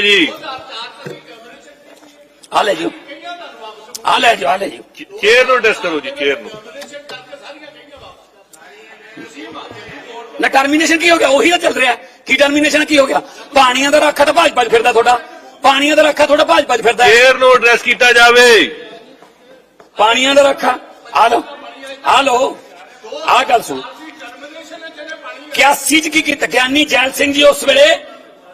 ਜੀ ਆ ਲੈ ਜਿਓ ਆ ਲੈ ਜਿਓ ਆ ਲੈ ਜਿਓ ਚੇਅਰ ਨੂੰ ਡਿਸ ਕਰੋ ਜੀ ਚੇਅਰ ਨੂੰ ਨਾ ਟਰਮੀਨੇਸ਼ਨ ਕੀ ਹੋ ਗਿਆ ਉਹੀ ਤਾਂ ਚੱਲ ਰਿਹਾ ਕੀ ਟਰਮੀਨੇਸ਼ਨ ਕੀ ਹੋ ਗਿਆ ਪਾਣੀਆਂ ਦਾ ਰੱਖਾ ਤਾਂ ਭਾਜ ਭਾਜ ਫਿਰਦਾ ਤੁਹਾਡਾ। ਪਾਣੀਆਂ ਦਾ ਰੱਖਾ ਤੁਹਾਡਾ ਭਾਜ ਭਾਜ ਫਿਰਦਾ। ਹੈ। ਚੇਅਰ ਨੂੰ ਐਡਰੈਸ ਕੀਤਾ ਜਾਵੇ। ਪਾਣੀਆਂ ਦਾ ਰੱਖਾ। ਆ ਲੋ ਆ ਲੋ ਆ ਗੱਲ ਸੁਣ। 81 ਚ ਕੀ ਕੀਤਾ? ਗਿਆਨੀ ਜੈਲ ਸਿੰਘ ਜੀ ਉਸ ਵੇਲੇ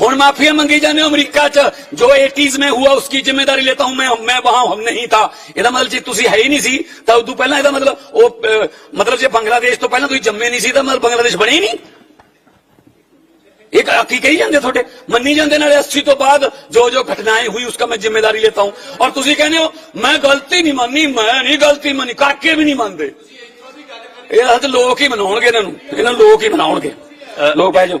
हूँ माफिया मंगी जाने अमरीका च। जो एटीज में हुआ उसकी ज़िम्मेदारी लेता हूँ मैं मैं वहाँ हम नहीं था। ਇਹਦਾ ਮਤਲਬ ਜੇ ਤੁਸੀਂ ਹੈ ਹੀ ਨਹੀਂ ਸੀ ਤਾਂ ਉਦੋਂ ਪਹਿਲਾਂ ਇਹਦਾ ਮਤਲਬ ਉਹ ਮਤਲਬ ਜੇ ਬੰਗਲਾਦੇਸ਼ ਤੋਂ ਪਹਿਲਾਂ ਤੁਸੀਂ ਜੰਮੇ ਨਹੀਂ ਸੀ ਤਾਂ ਮਤਲਬ ਬੰਗਲਾਦੇਸ਼ ਬਣੇ ਹੀ एक आकी कही जाते थोड़े मनी जाते अस्सी तो बाद जो जो घटनाएँ हुई उसका मैं ज़िम्मेदारी लेता हूँ। और तुम कहने हो मैं गलती नहीं मानी मैं नहीं गलती मानी काके भी नहीं मानते तो लोग ही मना लोग ही मना लोग बह जाओ।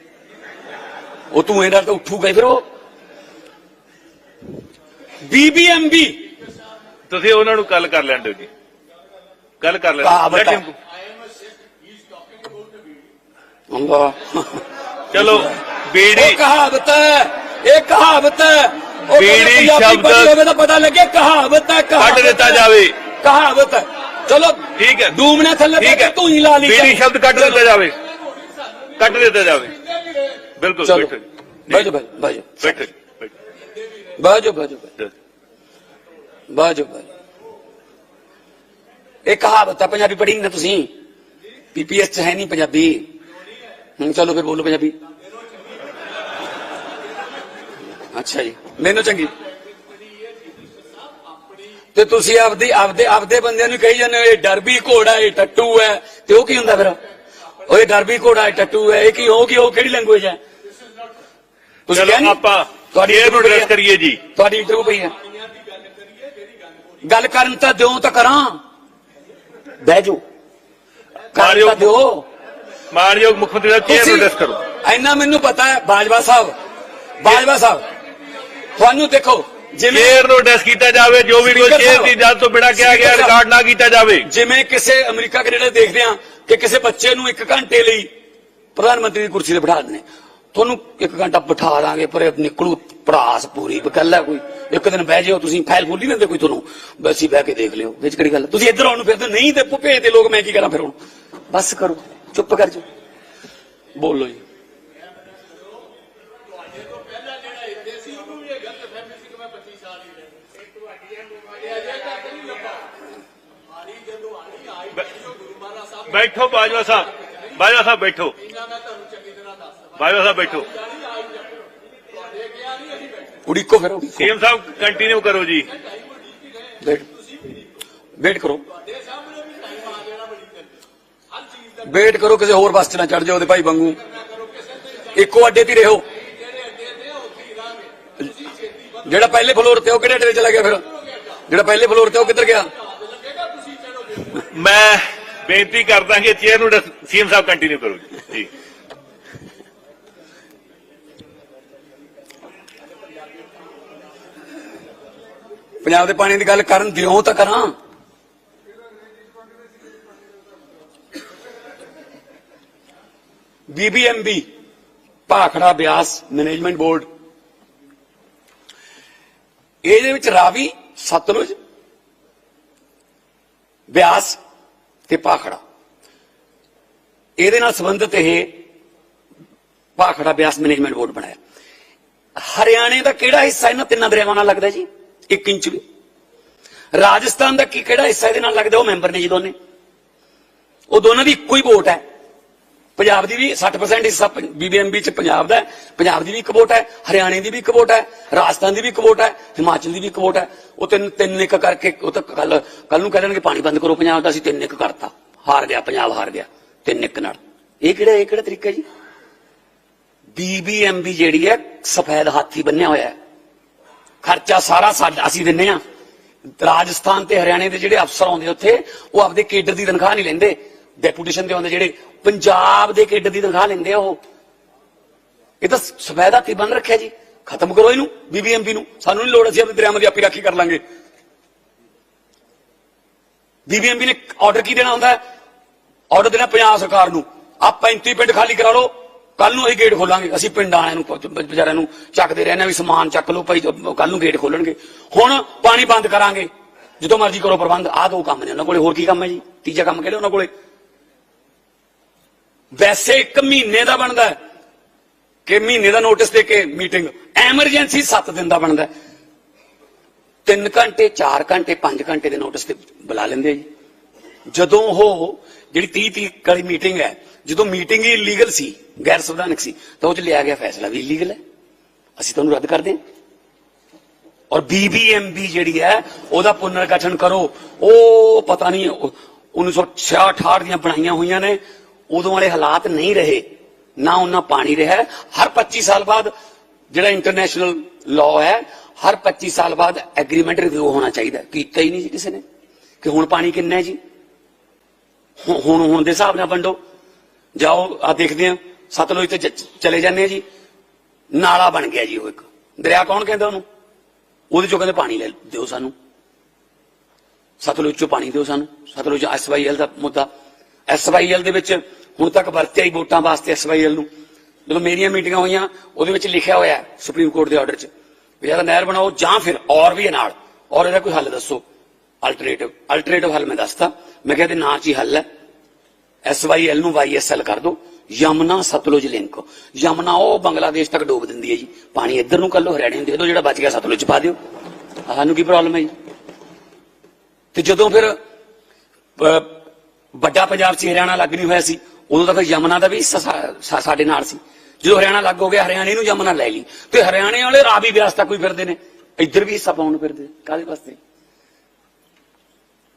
ਉਹ ਧੂਏ ਨਾਲ ਤਾਂ ਉੱਠੂਗਾ ਫਿਰ ਉਹ। ਬੀਬੀਐਮਬੀ ਤੁਸੀਂ ਉਹਨਾਂ ਨੂੰ ਕੱਲ ਕਰ ਲੈਣ ਦਿਓ ਜੀ। ਕੱਲ ਕਰ ਲੈਣ ਕਹਾਵਤ Let ਹੈ। him go. ਅੱਲਾ ਚਲੋ ਇਹ ਬੀੜੀ ਕਹਾਵਤ ਹੈ ਇਹ ਕਹਾਵਤ ਹੈ। ਬੀੜੀ ਸ਼ਬਦ- ਤਾਂ ਪਤਾ ਲੱਗੇ ਕਹਾਵਤ ਹੈ ਕੱਢ ਦਿੱਤਾ ਹੈ। ਜਾਵੇ। ਕਹਾਵਤ ਹੈ। ਚਲੋ ਠੀਕ ਹੈ। ਡੂਮਣੇ ਥੱਲੇ ਹੈ। ਤੂੰ ਹੀ ਲਾ ਲਈ ਬੀੜੀ ਸ਼ਬਦ ਕੱਢ ਦਿੱਤਾ ਜਾਵੇ। ਕੱਢ ਦਿੱਤਾ ਜਾਵੇ। ਬਿਲਕੁਲ ਚਲੋ ਬੈਠੋ ਬਾਜੋ ਬਾਜੋ ਬਾਜੋ ਬੈਠੋ ਬੈਠੋ। ਬਾਜੋ ਬਾਜੋ ਬਾਜੋ ਬਾਜੋ ਇਹ ਕਹਾਵਤ ਹੈ ਪੰਜਾਬੀ ਪੜ੍ਹੀ ਨਹੀਂ ਨਾ ਤੁਸੀਂ ਪੀਪੀਐਸ ਚ ਹੈ ਨਹੀਂ ਪੰਜਾਬੀ ਹੁਣ ਚਲੋ ਫਿਰ ਬੋਲੋ ਪੰਜਾਬੀ ਅੱਛਾ ਜੀ ਮੈਨੂੰ ਚੰਗੀ ਤੇ ਤੁਸੀਂ ਆਪਦੀ ਆਪਦੇ ਆਪਦੇ ਬੰਦਿਆਂ ਨੂੰ ਕਹੀ ਜਾਂਦੇ ਹੋ ਇਹ ਡਰਬੀ ਘੋੜਾ ਇਹ ਟੱਟੂ ਹੈ ਤੇ ਉਹ ਕੀ ਹੁੰਦਾ ਫਿਰ ਉਹ ਇਹ ਡਰਬੀ ਘੋੜਾ ਇਹ ਟੱਟੂ ਹੈ ਇਹ ਕੀ ਉਹ ਕੀ ਉਹ ਕਿਹੜੀ ਲੈਂਗੁਏਜ ਹੈ ਤੁਸੀਂ ਚਲੋ ਕਿਹਾ ਨੀ? ਆਪਾਂ ਤੁਹਾਡੀ ਚੇਅਰ ਨੂੰ ਐਡਰੈਸ ਕਰੀਏ ਜੀ ਤੁਹਾਡੀ ਇੰਟਰਵਿਊ ਪਈ ਹੈ ਗੱਲ ਕਰਨ ਤਾਂ ਦਿਓ ਤਾਂ ਕਰਾਂ ਬਹਿ ਜਾਓ ਕਰਨ। ਤਾਂ ਦਿਓ ਮਾਨਯੋਗ ਮੁੱਖ ਮੰਤਰੀ ਸਾਹਿਬ ਚੇਅਰ ਨੂੰ ਕਰੋ ਇੰਨਾ ਮੈਨੂੰ ਪਤਾ ਹੈ ਬਾਜਵਾ ਸਾਹਿਬ ਬਾਜਵਾ ਸਾਹਿਬ ਤੁਹਾਨੂੰ ਦੇਖੋ ਜਿਵੇਂ ਚੇਅਰ ਨੂੰ ਐਡਰੈਸ ਕੀਤਾ ਜਾਵੇ ਜੋ ਵੀ ਕੋਈ ਚੇਅਰ। ਦੀ ਇਜਾਜ਼ਤ ਤੋਂ ਬਿਨਾਂ ਕਿਹਾ ਗਿਆ। ਰਿਕਾਰਡ ਨਾ ਕੀਤਾ ਜਾਵੇ ਜਿਵੇਂ ਕਿਸੇ ਅਮਰੀਕਾ ਕੈਨੇਡਾ ਦੇਖਦੇ ਆ ਕਿ ਕਿਸੇ ਬੱਚੇ ਨੂੰ ਇੱਕ ਘੰਟੇ ਲਈ ਪ੍ਰਧਾਨ ਮੰਤਰੀ ਦੀ ਕੁਰਸੀ ਤੇ ਬਿਠਾ ਦਿੰਦੇ ਤੁਹਾਨੂੰ ਇੱਕ ਘੰਟਾ ਬਿਠਾ ਦਾਂਗੇ ਪਰ ਨਿਕਲੂ ਪੜਾਸ ਪੂਰੀ ਗੱਲ ਕੋਈ। ਇੱਕ ਦਿਨ ਬਹਿ ਜਿਓ, ਤੁਸੀਂ ਫਾਈਲ ਖੋਲੀ ਲੈਂਦੇ ਕੋਈ ਤੁਹਾਨੂੰ। ਬਸ ਹੀ ਬਹਿ ਕੇ ਦੇਖ ਲਿਓ, ਵਿੱਚ ਕਿਹੜੀ ਗੱਲ ਤੁਸੀਂ ਇੱਧਰ ਆਉਣ ਨੂੰ ਫਿਰਦੇ ਨਹੀਂ ਤੇ ਭੁਪੇ ਤੇ ਲੋਕ ਮੈਂ ਕੀ ਕਰਾਂ ਫਿਰ ਹੁਣ? ਬਸ ਕਰੋ, ਚੁੱਪ ਕਰ ਜਾਓ। ਬੋਲੋ ਜੀ। ਬੈਠੋ ਬਾਜਵਾ ਸਾਹਿਬ ਬਾਜਵਾ ਸਾਹਿਬ ਬੈਠੋ। ਬਾਜਵਾ ਸਾਹਿਬ ਬੈਠੋ ਉਡੀਕੋ ਫਿਰ ਉਡੀਕੋ ਸੀਐਮ ਸਾਹਿਬ ਕੰਟੀਨਿਊ ਕਰੋ ਜੀ ਵੇਟ ਵੇਟ ਕਰੋ ਵੇਟ ਕਰੋ ਕਿਸੇ ਹੋਰ ਬੱਸ 'ਚ ਨਾ ਚੜ ਜਾਓ ਉਹਦੇ ਭਾਈ ਵਾਂਗੂ ਇੱਕੋ ਅੱਡੇ ਤੇ ਹੀ ਰਹੋ ਜਿਹੜਾ ਪਹਿਲੇ ਫਲੋਰ ਤੇ ਉਹ ਕਿਹੜੇ ਅੱਡੇ ਤੇ ਚਲਾ ਗਿਆ ਫਿਰ ਜਿਹੜਾ ਪਹਿਲੇ ਫਲੋਰ ਤੇ ਉਹ ਕਿੱਧਰ ਗਿਆ ਮੈਂ ਬੇਨਤੀ ਕਰਦਾ ਕਿ ਚੇਅਰ ਨੂੰ ਸੀਐਮ ਸਾਹਿਬ ਕੰਟੀਨਿਊ ਕਰੋ ਜੀ ਪੰਜਾਬ ਦੇ ਪਾਣੀ ਦੀ ਗੱਲ ਕਰਨ ਦਿਓ ਤਾਂ ਕਰਾਂ। BBMB Bhakra Beas management board. ਇਹਦੇ ਵਿੱਚ ਰਾਵੀ, ਸਤਲੁਜ, ਬਿਆਸ ਤੇ ਭਾਖੜਾ। ਇਹਦੇ ਨਾਲ ਸੰਬੰਧਿਤ ਇਹ ਭਾਖੜਾ ਬਿਆਸ ਮੈਨੇਜਮੈਂਟ ਬੋਰਡ ਬਣਾਇਆ। ਹਰਿਆਣੇ ਦਾ ਕਿਹੜਾ ਹਿੱਸਾ ਇਹਨਾਂ ਤਿੰਨਾਂ ਦਰਿਆਵਾਂ ਨਾਲ ਲੱਗਦਾ ਜੀ? 1 ਇੰਚ ਵੀ। ਰਾਜਸਥਾਨ ਦਾ ਕੀ ਕਿਹੜਾ ਹਿੱਸਾ ਇਹਦੇ ਨਾਲ ਲੱਗਦਾ? ਉਹ ਮੈਂਬਰ ਨੇ ਜੀ ਦੋਨੇ। ਉਹ ਦੋਨਾਂ ਦੀ ਇੱਕੋ ਹੀ ਵੋਟ ਹੈ। ਪੰਜਾਬ ਦੀ ਵੀ 60% ਹਿੱਸਾ ਬੀਬੀਐਮਬੀ ਚ ਪੰਜਾਬ ਦਾ ਪੰਜਾਬ ਦੀ ਵੀ ਇੱਕ ਵੋਟ ਹੈ, ਹਰਿਆਣੇ ਦੀ ਵੀ ਇੱਕ ਵੋਟ ਹੈ, ਰਾਜਸਥਾਨ ਦੀ ਵੀ ਇੱਕ ਵੋਟ ਹੈ, ਹਿਮਾਚਲ ਦੀ ਵੀ ਇੱਕ ਵੋਟ ਹੈ। ਉਹ ਤਿੰਨ ਤਿੰਨ ਇੱਕ ਕਰਕੇ ਉਹ ਤਾਂ ਕੱਲ ਕੱਲ ਨੂੰ ਕਹਿ ਦੇਣਗੇ ਪਾਣੀ ਬੰਦ ਕਰੋ ਪੰਜਾਬ ਦਾ, ਅਸੀਂ ਤਿੰਨ ਇੱਕ ਕਰਤਾ। ਹਾਰ ਗਿਆ, ਪੰਜਾਬ ਹਾਰ ਗਿਆ। ਤਿੰਨ ਇੱਕ ਨਾਲ। ਇਹ ਕਿਹੜਾ ਇਹ ਕਿਹੜਾ ਤਰੀਕਾ ਜੀ? ਬੀਬੀਐਮਬੀ ਜਿਹੜੀ ਹੈ, ਸਫੈਦ ਹਾਥੀ ਬੰਨਿਆ ਹੋਇਆ ਹੈ। ਖਰਚਾ ਸਾਰਾ ਸਾਡਾ ਅਸੀਂ ਦਿੰਨੇ ਆ। ਰਾਜਸਥਾਨ ਤੇ ਹਰਿਆਣੇ ਦੇ ਜਿਹੜੇ ਅਫਸਰ ਆਉਂਦੇ ਉੱਥੇ, ਉਹ ਆਪਦੇ ਕੇਡਰ ਦੀ ਤਨਖਾਹ ਨਹੀਂ ਲੈਂਦੇ। ਡੈਪੂਟੇਸ਼ਨ ਦੇ ਆਉਂਦੇ ਜਿਹੜੇ ਪੰਜਾਬ ਦੇ ਕੇਡਰ ਦੀ ਤਨਖਾਹ ਲੈਂਦੇ ਆ ਉਹ। ਇਹ ਤਾਂ ਸਫੈਦ ਹਾਥੀ ਬੰਨ ਰੱਖਿਆ ਜੀ। ਖਤਮ ਕਰੋ ਇਹਨੂੰ ਬੀਬੀਐਮਬੀ ਨੂੰ। ਸਾਨੂੰ ਨਹੀਂ ਲੋੜ, ਅਸੀਂ ਆਪਣੇ ਦਰਿਆਵਾਂ ਦੀ ਆਪੀ ਰਾਖੀ ਕਰ ਲਾਂਗੇ। ਬੀਬੀਐਮਬੀ ਨੇ ਆਰਡਰ ਕੀ ਦੇਣਾ ਹੁੰਦਾ? ਆਰਡਰ ਦੇਣਾ ਪੰਜਾਬ ਸਰਕਾਰ ਨੂੰ। ਆ 35 ਪਿੰਡ ਖਾਲੀ ਕਰਾ ਲਓ। ਕੱਲ ਨੂੰ ਅਸੀਂ ਗੇਟ ਖੋਲਾਂਗੇ। ਅਸੀਂ ਪਿੰਡ ਵਾਲਿਆਂ ਨੂੰ ਪ- ਵਿਚਾਰਿਆਂ ਨੂੰ ਚੱਕਦੇ ਰਹਿੰਦੇ ਹਾਂ ਵੀ ਸਮਾਨ ਚੱਕ ਲਓ, ਭਾਈ ਕੱਲ ਨੂੰ ਗੇਟ ਖੋਲਣਗੇ। ਹੁਣ ਪਾਣੀ ਬੰਦ ਕਰਾਂਗੇ। ਜਦੋਂ ਮਰਜ਼ੀ ਕਰੋ ਪ੍ਰਬੰਧ, ਆਹ ਦੋ ਕੰਮ ਨੇ ਉਹਨਾਂ ਕੋਲੇ। ਹੋਰ ਕੀ ਕੰਮ ਹੈ ਜੀ? ਤੀਜਾ ਕੰਮ ਕਿਹੜਾ ਉਹਨਾਂ ਕੋਲੇ? ਵੈਸੇ ਇੱਕ ਮਹੀਨੇ ਦਾ ਬਣਦਾ ਹੈ। ਕਿ ਮਹੀਨੇ ਦਾ ਨੋਟਿਸ ਦੇ ਕੇ ਮੀਟਿੰਗ ਐਮਰਜੈਂਸੀ 7 ਦਿਨ ਦਾ ਬਣਦਾ ਹੈ। 3 ਘੰਟੇ 4 ਘੰਟੇ 5 ਘੰਟੇ ਦੇ ਨੋਟਿਸ ਤੇ ਬੁਲਾ ਲੈਂਦੇ ਜੀ। ਜਦੋਂ ਉਹ ਜਿਹੜੀ 30 30 ਵਾਲੀ ਮੀਟਿੰਗ ਹੈ ਜਦੋਂ ਮੀਟਿੰਗ ਹੀ ਇਲੀਗਲ ਸੀ, ਗੈਰ ਸੰਵਿਧਾਨਕ ਸੀ, ਤਾਂ ਉਹ ਚ ਲਿਆ ਗਿਆ ਫੈਸਲਾ ਵੀ ਇਲੀਗਲ ਹੈ। ਅਸੀਂ ਤੁਹਾਨੂੰ ਰੱਦ ਕਰਦੇ ਹਾਂ। ਔਰ ਬੀਬੀਐਮਬੀ ਜਿਹੜੀ ਹੈ, ਉਹਦਾ ਪੁਨਰਗਠਨ ਕਰੋ। ਉਹ ਪਤਾ ਨਹੀਂ ਉਹ 1966 ਦੀਆਂ ਬਣਾਈਆਂ ਹੋਈਆਂ ਨੇ ਉਦੋਂ ਵਾਲੇ ਹਾਲਾਤ ਨਹੀਂ ਰਹੇ ਨਾ ਉਹਨਾਂ ਪਾਣੀ ਰਿਹਾ ਹਰ 25 ਸਾਲ ਬਾਅਦ ਜਿਹੜਾ ਇੰਟਰਨੈਸ਼ਨਲ ਲਾਅ ਹੈ ਹਰ 25 ਸਾਲ ਬਾਅਦ ਐਗਰੀਮੈਂਟ ਰਿਵਿਊ ਹੋਣਾ ਚਾਹੀਦਾ ਕੀਤਾ ਹੀ ਨਹੀਂ ਜੀ ਕਿਸੇ ਨੇ ਕਿ ਹੁਣ ਪਾਣੀ ਕਿੰਨਾ ਹੈ ਜੀ ਹੁਣ ਹੁਣ ਦੇ ਹਿਸਾਬ ਨਾਲ ਵੰਡੋ ਜਾਓ ਆ ਦੇਖਦੇ ਆ ਸਤਲੁਜ ਤੇ ਚ- ਚਲੇ ਜਾਂਦੇ ਆ ਜੀ। ਨਾਲਾ ਬਣ ਗਿਆ ਜੀ ਉਹ ਇੱਕ। ਦਰਿਆ ਕੌਣ ਕਹਿੰਦਾ ਉਹਨੂੰ? ਉਹਦੇ ਚੋਂ ਕਹਿੰਦੇ ਪਾਣੀ ਲੈ ਦਿਓ ਸਾਨੂੰ। ਸਤਲੁਜ ਚੋਂ ਪਾਣੀ ਦਿਓ ਸਾਨੂੰ। ਸਤਲੁਜ ਐਸਵਾਈਐਲ ਦਾ ਮੁੱਦਾ। ਐਸਵਾਈਐਲ ਦੇ ਵਿੱਚ ਹੁਣ ਤੱਕ ਵਰਤਿਆ ਹੀ ਵੋਟਾਂ ਵਾਸਤੇ ਐਸਵਾਈਐਲ ਨੂੰ। ਜਦੋਂ ਮੇਰੀਆਂ ਮੀਟਿੰਗਾਂ ਹੋਈਆਂ, ਉਹਦੇ ਵਿੱਚ ਲਿਖਿਆ ਹੋਇਆ ਸੁਪਰੀਮ ਕੋਰਟ ਦੇ ਆਰਡਰ 'ਚ ਵੀ ਜਾਂ ਨਹਿਰ ਬਣਾਓ ਜਾਂ ਫਿਰ ਔਰ ਵੀ ਇਹ ਨਾਲ ਔਰ ਇਹਦਾ ਕੋਈ ਹੱਲ ਦੱਸੋ। ਅਲਟਰਨੇਟਿਵ ਅਲਟਰਨੇਟਿਵ ਹੱਲ ਮੈਂ ਦੱਸਤਾ। ਮੈਂ ਕਿਹਾ ਇਹਦੇ ਨਾਂ 'ਚ ਹੀ ਹੱਲ ਹੈ। ਐਸਵਾਈਐਲ ਨੂੰ ਵਾਈਐਸਐਲ ਕਰ ਦਿਓ ਯਮਨਾ ਸਤਲੁਜ ਲਿੰਕ। ਯਮਨਾ ਉਹ ਬੰਗਲਾਦੇਸ਼ ਤੱਕ ਡੋਬ ਦਿੰਦੀ ਹੈ ਜੀ। ਪਾਣੀ ਇੱਧਰ ਨੂੰ ਕੱਲੋ ਹਰਿਆਣੇ ਨੂੰ ਦੇ ਦਿਓ ਜਿਹੜਾ ਬਚ ਗਿਆ ਸਤਲੁਜ ਪਾ ਦਿਓ। ਸਾਨੂੰ ਕੀ ਪ੍ਰੋਬਲਮ ਹੈ ਜੀ? ਤੇ ਜਦੋਂ ਫਿਰ ਵੱਡਾ ਪੰਜਾਬ ਸੀ ਹਰਿਆਣਾ ਲੱਗ ਨਹੀਂ ਹੋਇਆ ਸੀ, ਉਦੋਂ ਤਾਂ ਫਿਰ ਯਮਨਾ ਦਾ ਵੀ ਹਿੱਸਾ ਸਾਡੇ ਨਾਲ ਸੀ। ਜਦੋਂ ਹਰਿਆਣਾ ਲੱਗ ਹੋ ਗਿਆ, ਹਰਿਆਣੇ ਨੂੰ ਯਮਨਾ ਲੈ ਲਈ। ਤੇ ਹਰਿਆਣੇ ਵਾਲੇ ਰਾਵੀ ਵਿਆਸ ਤੱਕ ਵੀ ਫਿਰਦੇ ਨੇ। ਇੱਧਰ ਵੀ ਹਿੱਸਾ ਪਾਉਣ ਨੂੰ ਫਿਰਦੇ ਕਾਹਦੇ ਵਾਸਤੇ?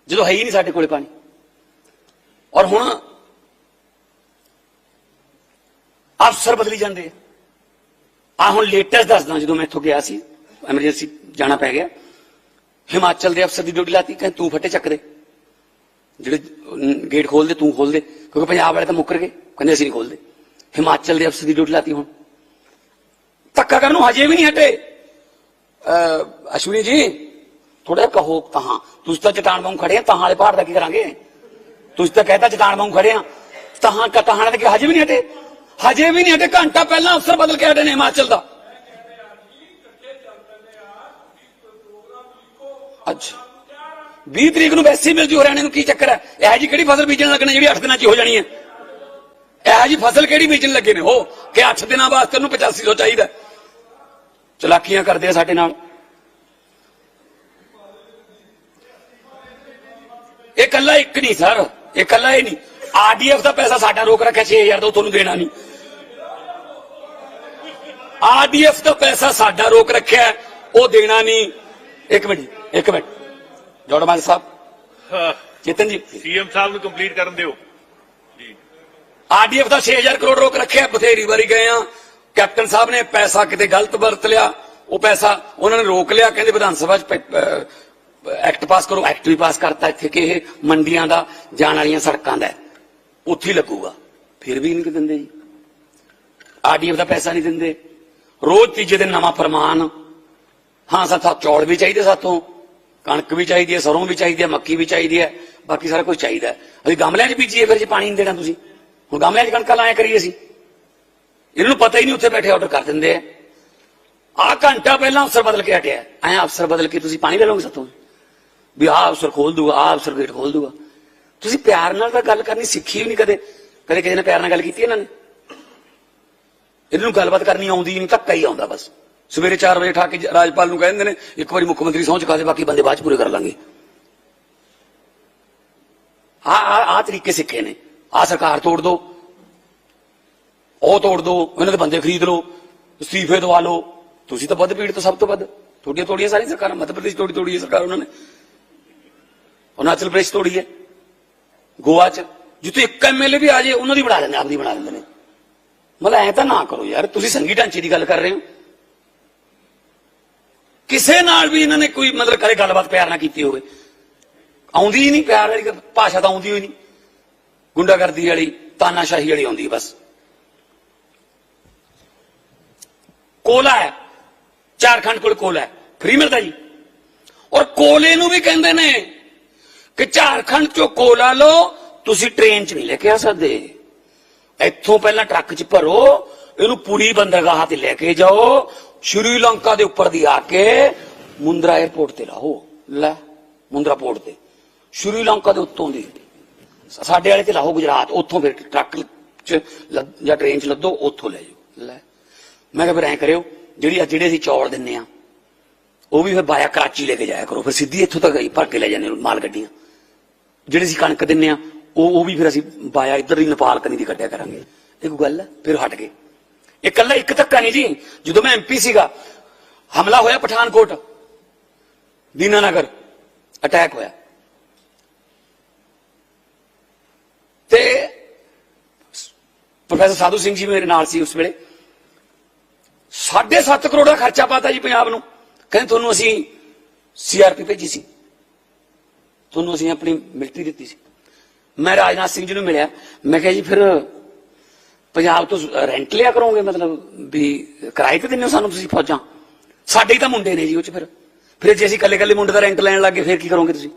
ਜਦੋਂ ਹੈ ਹੀ ਨਹੀਂ ਸਾਡੇ ਕੋਲੇ ਪਾਣੀ। ਔਰ ਹੁਣ ਅਫਸਰ ਬਦਲੀ ਜਾਂਦੇ ਆ। ਹੁਣ ਲੇਟੈਸਟ ਦੱਸਦਾ ਜਦੋਂ ਮੈਂ ਇੱਥੋਂ ਗਿਆ ਸੀ ਐਮਰਜੈਂਸੀ ਜਾਣਾ ਪੈ ਗਿਆ। ਹਿਮਾਚਲ ਦੇ ਅਫਸਰ ਦੀ ਡਿਊਟੀ ਲਾਤੀ ਕਹਿੰਦੇ ਤੂੰ ਫੱਟੇ ਚੱਕ ਦੇ। ਜਿਹੜੇ ਗੇਟ ਖੋਲ ਦੇ ਤੂੰ ਖੋਲ ਦੇ। ਕਿਉਂਕਿ ਪੰਜਾਬ ਵਾਲੇ ਤਾਂ ਮੁੱਕਰ ਗਏ ਕਹਿੰਦੇ ਅਸੀਂ ਨਹੀਂ ਖੋਲਦੇ ਹਿਮਾਚਲ ਦੇ ਅਫਸਰ ਦੀ ਡਿਊਟੀ ਲਾਤੀ ਹੁਣ। ਧੱਕਾ ਕਰਨ ਨੂੰ ਹਜੇ ਵੀ ਨਹੀਂ ਹਟੇ। ਅਹ, ਅਸ਼ਵਨੀ ਜੀ ਥੋੜਾ ਕਹੋ ਤਹਾਂ ਤੁਸੀਂ ਤਾਂ ਚਟਾਨ ਵਾਂਗ ਖੜੇ ਆ ਤਾਂ ਵਾਲੇ ਪਹਾੜ ਦਾ ਕੀ ਕਰਾਂਗੇ? ਤੁਸੀਂ ਤਾਂ ਕਹਿੰਦਾ ਚਟਾਨ ਵਾਂਗ ਖੜੇ ਆ। ਤਾਂ ਕਤਾਹਾਂ ਦੇ ਕਿ ਹਜੇ ਵੀ ਨਹੀਂ ਹਟੇ। ਹਜੇ ਵੀ ਨਹੀਂ ਹਟੇ, ਘੰਟਾ ਪਹਿਲਾਂ ਅਫਸਰ ਬਦਲ ਕੇ ਹਟੇ ਨੇ ਹਿਮਾਚਲ ਦਾ। ਅੱਛਾ। 20 ਤਰੀਕ ਨੂੰ ਵੈਸੇ ਹੀ ਮਿਲ ਜੂ ਹਰਿਆਣੇ ਨੂੰ ਕੀ ਚੱਕਰ ਹੈ? ਇਹ ਜੀ ਕਿਹੜੀ ਫਸਲ ਬੀਜਣ ਲੱਗਣਾ ਜਿਹੜੀ 8 ਦਿਨਾਂ 'ਚ ਹੀ ਹੋ ਜਾਣੀ ਹੈ? ਇਹ ਜੀ ਫਸਲ ਕਿਹੜੀ ਬੀਜਣ ਲੱਗੇ ਨੇ? ਉਹ ਕਿ 8 ਦਿਨਾਂ ਬਾਅਦ ਤੈਨੂੰ 8500 ਚਾਹੀਦਾ। ਚਲਾਕੀਆਂ ਕਰਦੇ ਆ ਸਾਡੇ ਨਾਲ। ਇਹ ਕੱਲਾ ਇੱਕ ਨਹੀਂ, ਸਰ। ਇਹ ਕੱਲਾ ਹੀ ਨਹੀਂ। ਆਰਡੀਐਫ ਦਾ ਪੈਸਾ ਸਾਡਾ ਰੋਕ ਰੱਖਿਆ 6000 ਦਾ ਉਹ ਤੁਹਾਨੂੰ ਦੇਣਾ ਨਹੀਂ। ਆਰਡੀਐਫ ਦਾ ਪੈਸਾ ਸਾਡਾ ਰੋਕ ਰੱਖਿਆ ਉਹ ਦੇਣਾ ਨਹੀਂ। ਇੱਕ ਮਿੰਟ ਇੱਕ ਮਿੰਟ। ਜੋੜਮਾਨ ਸਾਹਿਬ। ਚੇਤਨ ਜੀ। ਸੀਐਮ ਸਾਹਿਬ ਨੂੰ ਕੰਪਲੀਟ ਕਰਨ ਦਿਓ। ਜੀ। ਆਰਡੀਐਫ ਦਾ 6000 ਕਰੋੜ ਰੋਕ ਰੱਖਿਆ ਬਥੇਰੀ ਵਾਰੀ ਗਏ ਆ ਕੈਪਟਨ ਸਾਹਿਬ ਨੇ ਪੈਸਾ ਕਿਤੇ ਗਲਤ ਵਰਤ ਲਿਆ ਉਹ ਪੈਸਾ ਉਹਨਾਂ ਨੇ ਰੋਕ ਲਿਆ ਕਹਿੰਦੇ ਵਿਧਾਨ ਸਭਾ ਚ ਐਕਟ ਪਾਸ ਕਰੋ ਐਕਟ ਵੀ ਪਾਸ ਕਰਤਾ ਇੱਥੇ ਕਿ ਇਹ ਮੰਡੀਆਂ ਦਾ ਜਾਣ ਵਾਲੀਆਂ ਸੜਕਾਂ ਦਾ। ਉੱਥੇ ਲੱਗੂਗਾ। ਫਿਰ ਵੀ ਨਹੀਂ ਦਿੰਦੇ ਜੀ। ਆਰਡੀਐਫ ਦਾ ਪੈਸਾ ਨਹੀਂ ਦਿੰਦੇ। ਰੋਜ਼ ਤੀਜੇ ਦਿਨ ਨਵਾਂ ਫਰਮਾਨ। ਹਾਂ, ਸਾਥਾ ਚੌਲ ਵੀ ਚਾਹੀਦੇ ਸਾਥੋਂ, ਕਣਕ ਵੀ ਚਾਹੀਦੀ ਹੈ, ਸਰੋਂ ਵੀ ਚਾਹੀਦੀ ਹੈ, ਮੱਕੀ ਵੀ ਚਾਹੀਦੀ ਹੈ, ਬਾਕੀ ਸਾਰਾ ਕੁਝ ਚਾਹੀਦਾ ਅਸੀਂ ਗਮਲਿਆਂ 'ਚ ਬੀਜੀਏ ਫਿਰ ਜੇ ਪਾਣੀ ਨਹੀਂ ਦੇਣਾ ਤੁਸੀਂ। ਹੁਣ ਗਮਲਿਆਂ 'ਚ ਕਣਕਾਂ ਲਾਇਆ ਕਰੀਏ ਅਸੀਂ। ਇਹਨਾਂ ਨੂੰ ਪਤਾ ਹੀ ਨਹੀਂ ਉੱਥੇ ਬੈਠੇ ਆਰਡਰ ਕਰ ਦਿੰਦੇ ਆ। ਆ ਘੰਟਾ ਪਹਿਲਾਂ ਅਫਸਰ ਬਦਲ ਕੇ ਹਟਿਆ। ਐ ਅਫਸਰ ਬਦਲ ਕੇ ਤੁਸੀਂ ਪਾਣੀ ਲੈ ਲਓਗੇ ਸਾਥੋਂ? ਵੀ ਆਹ ਅਫਸਰ ਖੋਲ ਦੂਗਾ, ਆਹ ਅਫਸਰ ਗੇਟ ਖੋਲ ਦੂਗਾ। ਤੁਸੀਂ ਪਿਆਰ ਨਾਲ ਤਾਂ ਗੱਲ ਕਰਨੀ ਸਿੱਖੀ ਵੀ ਨਹੀਂ ਕਦੇ। ਕਦੇ ਕਿਸੇ ਨੇ ਪਿਆਰ ਨਾਲ ਗੱਲ ਕੀਤੀ ਇਹਨਾਂ ਨੇ? ਇਹਨਾਂ ਨੂੰ ਗੱਲਬਾਤ ਕਰਨੀ ਆਉਂਦੀ ਹੀ ਨਹੀਂ, ਧੱਕਾ ਹੀ ਆਉਂਦਾ ਬਸ। ਸਵੇਰੇ 4 ਵਜੇ ਠਾ ਕੇ ਜ- ਰਾਜਪਾਲ ਨੂੰ ਕਹਿੰਦੇ ਨੇ, ਇੱਕ ਵਾਰੀ ਮੁੱਖ ਮੰਤਰੀ ਸਹੁੰ ਚੁਕਾ ਦੇ, ਬਾਕੀ ਬੰਦੇ ਬਾਅਦ ਚ ਪੂਰੇ ਕਰ ਲਾਂਗੇ। ਆ ਆ ਆ ਤਰੀਕੇ ਸਿੱਖੇ ਨੇ। ਆ ਸਰਕਾਰ ਤੋੜ ਦੋ। ਉਹ ਤੋੜ ਦੋ, ਇਹਨਾਂ ਦੇ ਬੰਦੇ ਖਰੀਦ ਲਓ, ਅਸਤੀਫੇ ਦਵਾ ਲਓ। ਤੁਸੀਂ ਤਾਂ ਵੱਧ ਪੀੜ ਤੋਂ ਸਭ ਤੋਂ ਵੱਧ। ਤੁਹਾਡੀਆਂ ਤੋੜੀਆਂ ਸਾਰੀ ਸਰਕਾਰਾਂ, ਮੱਧ ਪ੍ਰਦੇਸ਼ ਤੋੜੀ ਤੋੜੀ ਹੈ ਸਰਕਾਰ ਉਹਨਾਂ ਨੇ। ਅਰੁਣਾਚਲ ਪ੍ਰਦੇਸ਼ ਤੋੜੀ ਹੈ। ਗੋਆ ਚ। ਜਿੱਥੇ ਇੱਕ ਐਮਐਲਏ ਵੀ ਆ ਜੇ, ਉਹਨਾਂ ਦੀ ਬਣਾ ਲੈਂਦੇ ਆਪਦੀ ਬਣਾ ਲੈਂਦੇ ਨੇ। ਮਤਲਬ ਐ ਤਾਂ ਨਾ ਕਰੋ ਯਾਰ ਤੁਸੀਂ ਸੰਗੀ ਢਾਂਚੇ ਦੀ ਗੱਲ ਕਰ ਰਹੇ ਹੋ ਕਿਸੇ ਨਾਲ ਵੀ ਇਹਨਾਂ ਨੇ ਕੋਈ ਮਤਲਬ ਕਦੇ ਗੱਲਬਾਤ ਪਿਆਰ ਨਾਲ ਕੀਤੀ ਹੋਵੇ ਆਉਂਦੀ ਹੀ ਨਹੀਂ ਪਿਆਰ ਵਾਲੀ ਗੱਲ, ਭਾਸ਼ਾ ਤਾਂ ਆਉਂਦੀ ਹੋਈ ਨਹੀਂ ਗੁੰਡਾਗਰਦੀ ਵਾਲੀ ਤਾਨਾਸ਼ਾਹੀ ਵਾਲੀ ਆਉਂਦੀ ਹੈ ਬਸ ਕੋਲਾ ਹੈ ਝਾਰਖੰਡ ਕੋਲ ਕੋਲਾ ਹੈ ਫ੍ਰੀ ਮਿਲਦਾ ਜੀ ਔਰ ਕੋਲੇ ਨੂੰ ਵੀ ਕਹਿੰਦੇ ਨੇ ਕਿ ਝਾਰਖੰਡ ਚੋਂ ਕੋਲਾ ਲਓ ਤੁਸੀਂ ਟ੍ਰੇਨ 'ਚ ਨਹੀਂ ਲੈ ਕੇ ਆ ਸਕਦੇ ਇੱਥੋਂ ਪਹਿਲਾਂ ਟਰੱਕ 'ਚ ਭਰੋ, ਇਹਨੂੰ ਪੂਰੀ ਬੰਦਰਗਾਹ ਤੇ ਲੈ ਕੇ ਜਾਓ ਸ਼੍ਰੀਲੰਕਾ ਦੇ ਉੱਪਰ ਦੀ ਆ ਕੇ ਮੁੰਦਰਾ 에ਅਰਪੋਰਟ ਤੇ ਲਾਓ। ਲੈ, ਮੁੰਦਰਾ ਪੋਰਟ ਤੇ। ਸ਼੍ਰੀਲੰਕਾ ਦੇ ਉੱਤੋਂ ਦੀ। ਸਾਡੇ ਵਾਲੇ ਤੇ ਲਾਓ ਗੁਜਰਾਤ। ਉੱਥੋਂ ਫਿਰ ਟਰੱਕ 'ਚ ਲੱਦ- ਜਾਂ ਟ੍ਰੇਨ 'ਚ ਲੱਦੋ, ਉੱਥੋਂ ਲੈ ਜਾਓ। ਲੈ। ਮੈਂ ਕਿਹਾ ਫਿਰ ਐਂ ਕਰਿਓ, ਜਿਹੜੀ ਆ ਜਿਹੜੇ ਅਸੀਂ ਚੌਲ ਦਿੰਨੇ ਆ, ਉਹ ਵੀ ਫਿਰ ਬਾਇਆ ਕਰਾਚੀ ਲੈ ਕੇ ਜਾਇਆ ਕਰੋ। ਫਿਰ ਸਿੱਧੀ ਇੱਥੋਂ ਤੱਕ ਹੀ ਭਰ ਕੇ ਲੈ ਜਾਂਦੇ ਮਾਲ ਗੱਡੀਆਂ। ਜਿਹੜੇ ਅਸੀਂ ਕਣਕ ਦਿੰਨੇ ਆ ਉਹ ਉਹ ਵੀ ਫਿਰ ਅਸੀਂ ਬਾਇਆ ਇੱਧਰ ਦੀ ਨੇਪਾਲ ਕਨੀ ਦੀ ਕੱਢਿਆ ਕਰਾਂਗੇ। ਇਹ ਕੋਈ ਗੱਲ ਹੈ? ਫਿਰ ਹਟ ਗਏ। ਇਹ ਕੱਲਾ ਇੱਕ ਧੱਕਾ ਨਹੀਂ ਜੀ। ਜਦੋਂ ਮੈਂ ਐਮਪੀ ਸੀਗਾ, ਹਮਲਾ ਹੋਇਆ ਪਠਾਨਕੋਟ। ਦੀਨਾਨਗਰ ਅਟੈਕ ਹੋਇਆ। ਤੇ ਪ੍ਰੋਫੈਸਰ ਸਾਧੂ ਸਿੰਘ ਜੀ ਮੇਰੇ ਨਾਲ ਸੀ ਉਸ ਵੇਲੇ। 7.5 ਕਰੋੜ ਦਾ ਖਰਚਾ ਪਾਤਾ ਜੀ ਪੰਜਾਬ ਨੂੰ। ਕਹਿੰਦੇ ਤੁਹਾਨੂੰ ਅਸੀਂ ਸੀਆਰਪੀ ਭੇਜੀ ਸੀ। ਤੁਹਾਨੂੰ ਅਸੀਂ ਆਪਣੀ ਮਿਲਟਰੀ ਦਿੱਤੀ ਸੀ। ਮੈਂ ਰਾਜਨਾਥ ਸਿੰਘ ਜੀ ਨੂੰ ਮਿਲਿਆ। ਮੈਂ ਕਿਹਾ ਜੀ ਫਿਰ ਪੰਜਾਬ ਤੋਂ ਰੈਂਟ ਲਿਆ ਕਰੋਗੇ? ਮਤਲਬ ਵੀ ਕਿਰਾਏ ਤੇ ਦਿੰਦੇ ਹੋ ਸਾਨੂੰ ਤੁਸੀਂ ਫੌਜਾਂ? ਸਾਡੇ ਹੀ ਤਾਂ ਮੁੰਡੇ ਨੇ ਜੀ ਉਹ ਚ ਫਿਰ। ਫਿਰ ਜੇ ਅਸੀਂ ਇਕੱਲੇ ਇਕੱਲੇ ਮੁੰਡੇ ਦਾ ਰੈਂਟ ਲੈਣ ਲੱਗੇ ਫਿਰ ਕੀ ਕਰੋਗੇ ਤੁਸੀਂ?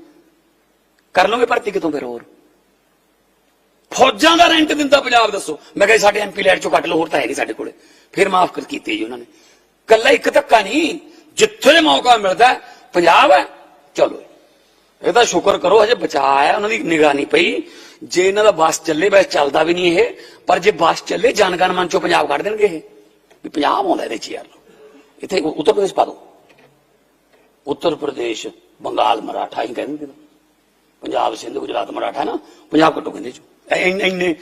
ਕਰ ਲਓਗੇ ਭਰਤੀ ਕਿਤੋਂ ਫਿਰ ਹੋਰ? ਫੌਜਾਂ ਦਾ ਰੈਂਟ ਦਿੰਦਾ ਪੰਜਾਬ, ਦੱਸੋ। ਮੈਂ ਕਿਹਾ ਜੀ ਸਾਡੇ ਐਮਪੀ ਲੈਟ ਚੋਂ ਕੱਟ ਲਓ, ਹੋਰ ਤਾਂ ਹੈ ਨਹੀਂ ਸਾਡੇ ਕੋਲੇ। ਫਿਰ ਮਾਫ ਕਰ ਕੀਤੀ ਜੀ ਉਹਨਾਂ ਨੇ। ਕੱਲਾ ਇੱਕ ਧੱਕਾ ਨਹੀਂ, ਜਿੱਥੇ ਮੌਕਾ ਮਿਲਦਾ, ਪੰਜਾਬ ਹੈ। ਚਲੋ ਇਹਦਾ ਸ਼ੁਕਰ ਕਰੋ, ਹਜੇ ਬਚਾ ਆਇਆ, ਉਹਨਾਂ ਦੀ ਨਿਗਾਹ ਨਹੀਂ ਪਈ। ਜੇ ਇਹਨਾਂ ਦਾ ਬੱਸ ਚੱਲੇ ਵੈਸੇ ਚੱਲਦਾ ਵੀ ਨਹੀਂ ਇਹ, ਪਰ ਜੇ ਬੱਸ ਚੱਲੇ ਜਨਗਣ ਮਨ ਚੋਂ ਪੰਜਾਬ ਕੱਢ ਦੇਣਗੇ ਇਹ। ਵੀ ਪੰਜਾਬ ਆਉਂਦਾ ਇਹਦੇ ਚ ਯਾਰ। ਇੱਥੇ ਉੱਤਰ ਪ੍ਰਦੇਸ਼ ਪਾ ਦੋ। ਉੱਤਰ ਪ੍ਰਦੇਸ਼, ਬੰਗਾਲ, ਮਰਾਠਾ ਹੀ ਕਹਿੰਦੇ ਨੇ। ਪੰਜਾਬ, ਸਿੰਧ, ਗੁਜਰਾਤ, ਮਰਾਠਾ ਨਾ, ਪੰਜਾਬ ਕੱਟੋ ਕਹਿੰਦੇ ਚ। ਇੰਨੇ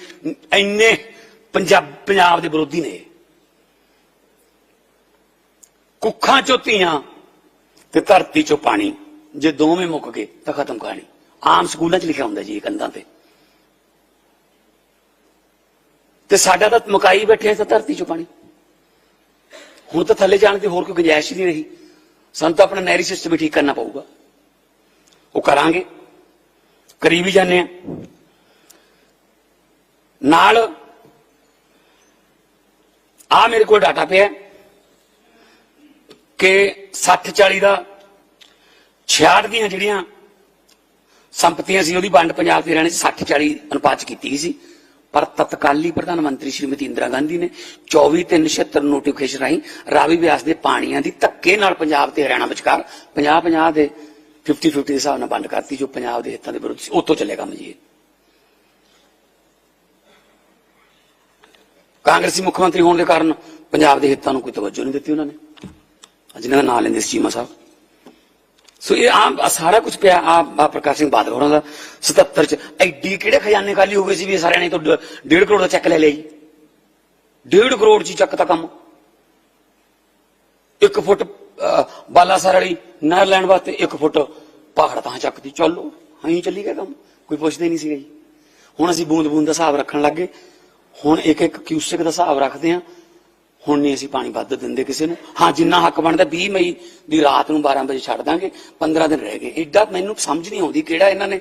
ਇੰਨੇ ਪੰਜਾਬ ਪੰਜਾਬ ਦੇ ਵਿਰੋਧੀ ਨੇ ਇਹ। ਕੁੱਖਾਂ ਚੋਂ ਧੀਆਂ ਤੇ ਧਰਤੀ ਚੋਂ ਪਾਣੀ। ਜੇ ਦੋਵੇਂ ਮੁੱਕ ਗਏ ਤਾਂ ਖਤਮ ਕਹਾਣੀ। ਆਮ ਸਕੂਲਾਂ 'ਚ ਲਿਖਿਆ ਹੁੰਦਾ ਜੀ ਇਹ ਕੰਧਾਂ ਤੇ। ਤੇ ਸਾਡਾ ਤਾਂ ਮਕਾਈ ਬੈਠੇ ਤਾਂ ਧਰਤੀ ਚੋਂ ਪਾਣੀ। ਹੁਣ ਤਾਂ ਥੱਲੇ ਜਾਣ ਦੀ ਹੋਰ ਕੋਈ ਗੁੰਜਾਇਸ਼ ਹੀ ਨਹੀਂ ਰਹੀ। ਸਾਨੂੰ ਤਾਂ ਆਪਣਾ ਨਹਿਰੀ ਸਿਸਟਮ ਵੀ ਠੀਕ ਕਰਨਾ ਪਊਗਾ। ਉਹ ਕਰਾਂਗੇ। ਕਰੀ ਵੀ ਜਾਂਦੇ ਆ ਨਾਲ ਆ ਮੇਰੇ ਕੋਲ ਡਾਟਾ ਪਿਆ ਕਿ 60 40 ਦਾ 66 ਦੀਆਂ ਜਿਹੜੀਆਂ ਸੰਪਤੀਆਂ ਸੀ, ਉਹਦੀ ਵੰਡ ਪੰਜਾਬ ਦੇ ਰਹਿਣੇ 60 40 ਅਨੁਪਾਤ 'ਚ ਕੀਤੀ ਗਈ ਸੀ। ਪਰ ਤਤਕਾਲੀ ਪ੍ਰਧਾਨ ਮੰਤਰੀ ਸ਼੍ਰੀਮਤੀ ਇੰਦਰਾ ਗਾਂਧੀ ਨੇ 24376 ਨੋਟੀਫਿਕੇਸ਼ਨ ਰਾਹੀਂ ਰਾਵੀ ਬਿਆਸ ਦੇ ਪਾਣੀਆਂ ਦੀ ਧੱਕੇ ਨਾਲ ਪੰਜਾਬ ਤੇ ਹਰਿਆਣਾ ਵਿਚਕਾਰ 50 50 ਦੇ 50 50 ਦੇ ਹਿਸਾਬ ਨਾਲ ਵੰਡ ਕਰਤੀ, ਜੋ ਪੰਜਾਬ ਦੇ ਹਿੱਤਾਂ ਦੇ ਵਿਰੁੱਧ ਸੀ। ਉੱਥੋਂ ਚੱਲੇ ਮਜੀ ਕਾਂਗਰਸੀ ਮੁੱਖ ਮੰਤਰੀ ਹੋਣ ਦੇ ਕਾਰਨ ਪੰਜਾਬ ਦੇ ਹਿੱਤਾਂ ਨੂੰ ਕੋਈ ਤਵੱਜੋ ਨਹੀਂ ਦਿੱਤੀ ਉਹਨਾਂ ਨੇ। ਅੱਜ ਦਾ ਨਾਂ ਲੈਂਦੇ ਸੀ ਚੀਮਾ ਸਾਹਿਬ। ਸੋ ਇਹ ਆਮ ਆਹ ਸਾਰਾ ਕੁਝ ਪਿਆ ਆ ਪ੍ਰਕਾਸ਼ ਸਿੰਘ ਬਾਦਲ ਹੋਰਾਂ ਦਾ। 77 ਚ ਐਡੀ ਕਿਹੜੇ ਖਜ਼ਾਨੇ ਖਾਲੀ ਹੋ ਗਏ ਸੀ ਵੀ ਸਾਰਿਆਂ ਨੇ ਤਾਂ 1.5 ਕਰੋੜ ਦਾ ਚੈੱਕ ਲੈ ਲਿਆ ਜੀ। 1.5 ਕਰੋੜ ਚ ਚੱਕ ਤਾਂ ਕੰਮ। ਇੱਕ ਫੁੱਟ ਅਹ, ਬਾਲਾਸਰ ਵਾਲੀ ਨਹਿਰ ਲੈਣ ਵਾਸਤੇ ਇੱਕ ਫੁੱਟ ਪਹਾੜ ਤਾਂ ਚੱਕਦੀ। ਚੱਲੋ ਹਾਂ ਚੱਲੀ ਗਿਆ ਕੰਮ। ਕੋਈ ਪੁੱਛਦੇ ਨਹੀਂ ਸੀਗਾ ਜੀ। ਹੁਣ ਅਸੀਂ ਬੂੰਦ ਬੂੰਦ ਦਾ ਹਿਸਾਬ ਰੱਖਣ ਲੱਗੇ ਹੁਣ ਇੱਕ ਇੱਕ ਕਿਊਸਿਕ ਦਾ ਹਿਸਾਬ ਰੱਖਦੇ ਹਾਂ। ਹੁਣ ਨਹੀਂ ਅਸੀਂ ਪਾਣੀ ਵੱਧ ਦਿੰਦੇ ਕਿਸੇ ਨੂੰ। ਹਾਂ, ਜਿੰਨਾ ਹੱਕ ਬਣਦਾ 20 ਮਈ ਦੀ ਰਾਤ ਨੂੰ 12 ਵਜੇ ਛੱਡ ਦਾਂਗੇ 15 ਦਿਨ ਰਹਿ ਗਏ। ਐਡਾ ਮੈਨੂੰ ਸਮਝ ਨਹੀਂ ਆਉਂਦੀ ਕਿਹੜਾ ਇਹਨਾਂ ਨੇ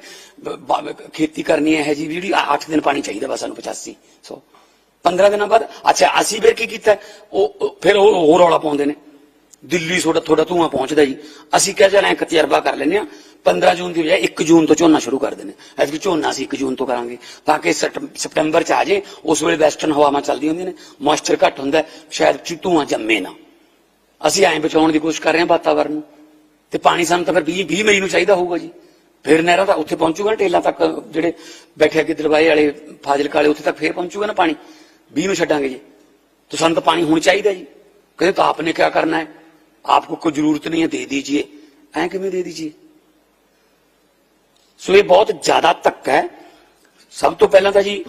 ਖੇਤੀ ਕਰਨੀ ਹੈ ਜੀ ਜਿਹੜੀ 8 ਦਿਨ ਪਾਣੀ ਚਾਹੀਦਾ ਬਸ ਸਾਨੂੰ 85 ਸੋ। 15 ਦਿਨਾਂ ਬਾਅਦ, ਅੱਛਾ, ਅਸੀਂ ਫਿਰ ਕੀ ਕੀਤਾ? ਉਹ ਫਿਰ ਉਹ ਹੋਰ ਰੌਲਾ ਪਾਉਂਦੇ ਨੇ। ਦਿੱਲੀ ਥੋੜਾ ਥੋੜਾ ਧੂਆਂ ਪਹੁੰਚਦਾ ਜੀ। ਅਸੀਂ ਕਿਹਾ, ਚੱਲ ਐ ਇੱਕ ਤਜਰਬਾ ਕਰ ਲੈਂਦੇ ਆ 15 ਜੂਨ ਦੀ ਬਜਾਏ 1 ਜੂਨ ਤੋਂ ਝੋਨਾ ਸ਼ੁਰੂ ਕਰ ਦਿੰਦੇ ਐਸ ਐਤਕੀ ਝੋਨਾ ਅਸੀਂ 1 ਜੂਨ ਤੋਂ ਕਰਾਂਗੇ, ਤਾਂ ਕਿ ਸਪਟੈਂਬਰ ਚ ਆ ਜੇ, ਉਸ ਵੇਲੇ ਵੈਸਟਰਨ ਹਵਾਵਾਂ ਚੱਲਦੀ ਹੁੰਦੀਆਂ ਨੇ, ਮੋਇਸਚਰ ਘੱਟ ਹੁੰਦਾ ਸ਼ਾਇਦ ਚਿੱਤੂਆਂ ਜੰਮੇ ਨਾ। ਅਸੀਂ ਐਂ ਬਚਾਉਣ ਦੀ ਕੋਸ਼ਿਸ਼ ਕਰ ਰਹੇ ਹਾਂ ਵਾਤਾਵਰਨ ਨੂੰ। ਤੇ ਪਾਣੀ ਸਾਨੂੰ ਤਾਂ ਫਿਰ 20 20 ਮਈ ਨੂੰ ਚਾਹੀਦਾ ਹੋਊਗਾ ਜੀ। ਫਿਰ ਨਹਿਰਾਂ ਤਾਂ ਉੱਥੇ ਪਹੁੰਚੂਗਾ ਟੇਲਾ ਤੱਕ ਜਿਹੜੇ ਬੈਠੇ ਅੱਗੇ ਦਰਬਾਏ ਵਾਲੇ, ਫਾਜ਼ਿਲਕਾ ਵਾਲੇ, ਉੱਥੇ ਤੱਕ ਫੇਰ ਪਹੁੰਚੂਗਾ ਨਾ ਪਾਣੀ। 20 ਨੂੰ ਛੱਡਾਂਗੇ ਜੀ। ਤਾਂ ਸਾਨੂੰ ਤਾਂ ਪਾਣੀ ਹੁਣ ਚਾਹੀਦਾ ਜੀ। ਕਹਿੰਦੇ ਤਾਂ ਆਪਨੇ ਕੀ ਕਰਨਾ ਹੈ? ਆਪਕੋ ਕੋਈ ਜ਼ਰੂਰਤ ਨਹੀਂ ਹੈ, ਦੇ ਦੀਜੀਏ। ਐਂ ਕਿਵੇਂ ਦੇ ਦੀਜੀਏ? ਸੋ ਇਹ ਬਹੁਤ ਜ਼ਿਆਦਾ ਧੱਕਾ ਹੈ। ਸਭ ਤੋਂ ਪਹਿਲਾਂ ਤਾਂ ਜੀ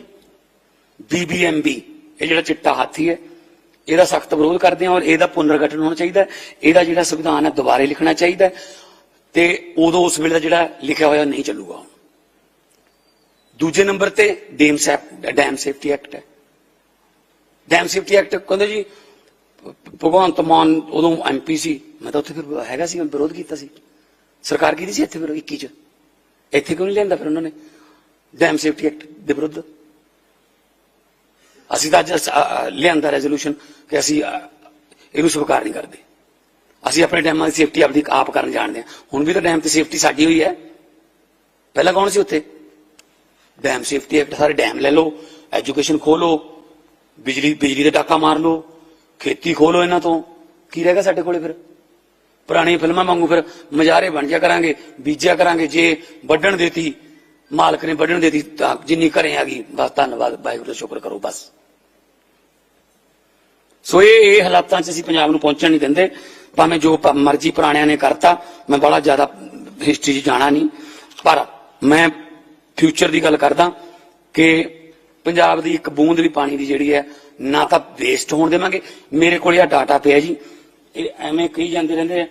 ਬੀਬੀਐਮਬੀ ਇਹ ਜਿਹੜਾ ਚਿੱਟਾ ਹਾਥੀ ਹੈ, ਇਹਦਾ ਸਖਤ ਵਿਰੋਧ ਕਰਦੇ ਹਾਂ ਔਰ ਇਹਦਾ ਪੁਨਰਗਠਨ ਹੋਣਾ ਚਾਹੀਦਾ ਇਹਦਾ ਜਿਹੜਾ ਸੰਵਿਧਾਨ ਹੈ, ਦੁਬਾਰੇ ਲਿਖਣਾ ਚਾਹੀਦਾ ਹੈ ਤੇ ਉਦੋਂ ਉਸ ਵੇਲੇ ਦਾ ਜਿਹੜਾ ਲਿਖਿਆ ਹੋਇਆ ਨਹੀਂ ਚੱਲੂਗਾ ਹੁਣ। ਦੂਜੇ ਨੰਬਰ ਤੇ dam safe dam safety act ਹੈ। ਡੈਮ ਸੇਫਟੀ ਐਕਟ ਕਹਿੰਦੇ ਜੀ, ਭਗਵੰਤ ਮਾਨ ਉਦੋਂ ਐਮਪੀ ਸੀ, ਮੈਂ ਤਾਂ ਉੱਥੇ ਫਿਰ ਹੈਗਾ ਸੀ, ਮੈਂ ਵਿਰੋਧ ਕੀਤਾ ਸੀ। ਸਰਕਾਰ ਕੀਤੀ ਸੀ ਇੱਥੇ ਫਿਰ 21 ਚ? ਇੱਥੇ ਕਿਉਂ ਨਹੀਂ ਲਿਆਂਦਾ ਫਿਰ ਉਹਨਾਂ ਨੇ? ਡੈਮ ਸੇਫਟੀ ਐਕਟ ਦੇ ਵਿਰੁੱਧ। ਅਸੀਂ ਤਾਂ ਅੱਜ ਲਿਆਂਦਾ ਰੈਜ਼ੋਲੂਸ਼ਨ ਕਿ ਅਸੀਂ ਇਹਨੂੰ ਸਵੀਕਾਰ ਨਹੀਂ ਕਰਦੇ। ਅਸੀਂ ਆਪਣੇ ਡੈਮਾਂ ਦੀ ਸੇਫਟੀ ਆਪਦੀ ਆਪ ਕਰਨ ਜਾਣਦੇ ਹਾਂ। ਹੁਣ ਵੀ ਤਾਂ ਡੈਮ ਤੇ ਸੇਫਟੀ ਸਾਡੀ ਹੋਈ ਹੈ। ਪਹਿਲਾਂ ਕੌਣ ਸੀ ਉੱਥੇ? ਡੈਮ ਸੇਫਟੀ ਐਕਟ ਸਾਰੇ ਡੈਮ ਲੈ ਲਓ ਐਜੂਕੇਸ਼ਨ ਖੋਲੋ ਬਿਜਲੀ ਬਿਜਲੀ ਦੇ ਟਾਕਾ ਮਾਰ ਲਓ, ਖੇਤੀ ਖੋਲੋ ਇਹਨਾਂ ਤੋਂ। ਕੀ ਰਹੇਗਾ ਸਾਡੇ ਕੋਲੇ ਫਿਰ? ਪੁਰਾਣੀ ਫਿਲਮਾਂ ਵਾਂਗੂ ਫਿਰ ਮਜ਼ਾਰੇ ਬਣ ਜਾ ਕਰਾਂਗੇ, ਬੀਜਿਆ ਕਰਾਂਗੇ, ਜੇ ਵੱਢਣ ਦੇਤੀ, ਮਾਲਕ ਨੇ ਵੱਢਣ ਦੇਤੀ ਤਾਂ ਜਿੰਨੀ ਘਰੇ ਆ ਗਈ ਬਸ ਧੰਨਵਾਦ, ਵਾਹਿਗੁਰੂ ਦਾ ਸ਼ੁਕਰ ਕਰੋ, ਬਸ। ਸੋ ਇਹ ਇਹ ਹਾਲਾਤਾਂ 'ਚ ਅਸੀਂ ਪੰਜਾਬ ਨੂੰ ਪਹੁੰਚਣ ਨਹੀਂ ਦਿੰਦੇ, ਭਾਵੇਂ ਜੋ ਮਰਜ਼ੀ ਪੁਰਾਣਿਆਂ ਨੇ ਕਰਤਾ, ਮੈਂ ਬੜਾ ਜ਼ਿਆਦਾ ਹਿਸਟਰੀ 'ਚ ਜਾਣਾ ਨਹੀਂ, ਪਰ ਮੈਂ ਫਿਊਚਰ ਦੀ ਗੱਲ ਕਰਦਾ ਕਿ ਪੰਜਾਬ ਦੀ ਇੱਕ ਬੂੰਦ ਵੀ ਪਾਣੀ ਦੀ ਜਿਹੜੀ ਹੈ, ਨਾ ਤਾਂ ਵੇਸਟ ਹੋਣ ਦੇਵਾਂਗੇ, ਮੇਰੇ ਕੋਲ ਇਹ ਡਾਟਾ ਪਿਆ ਜੀ ਇਹ ਐਵੇਂ ਕਹੀ ਜਾਂਦੇ ਰਹਿੰਦੇ ਆ,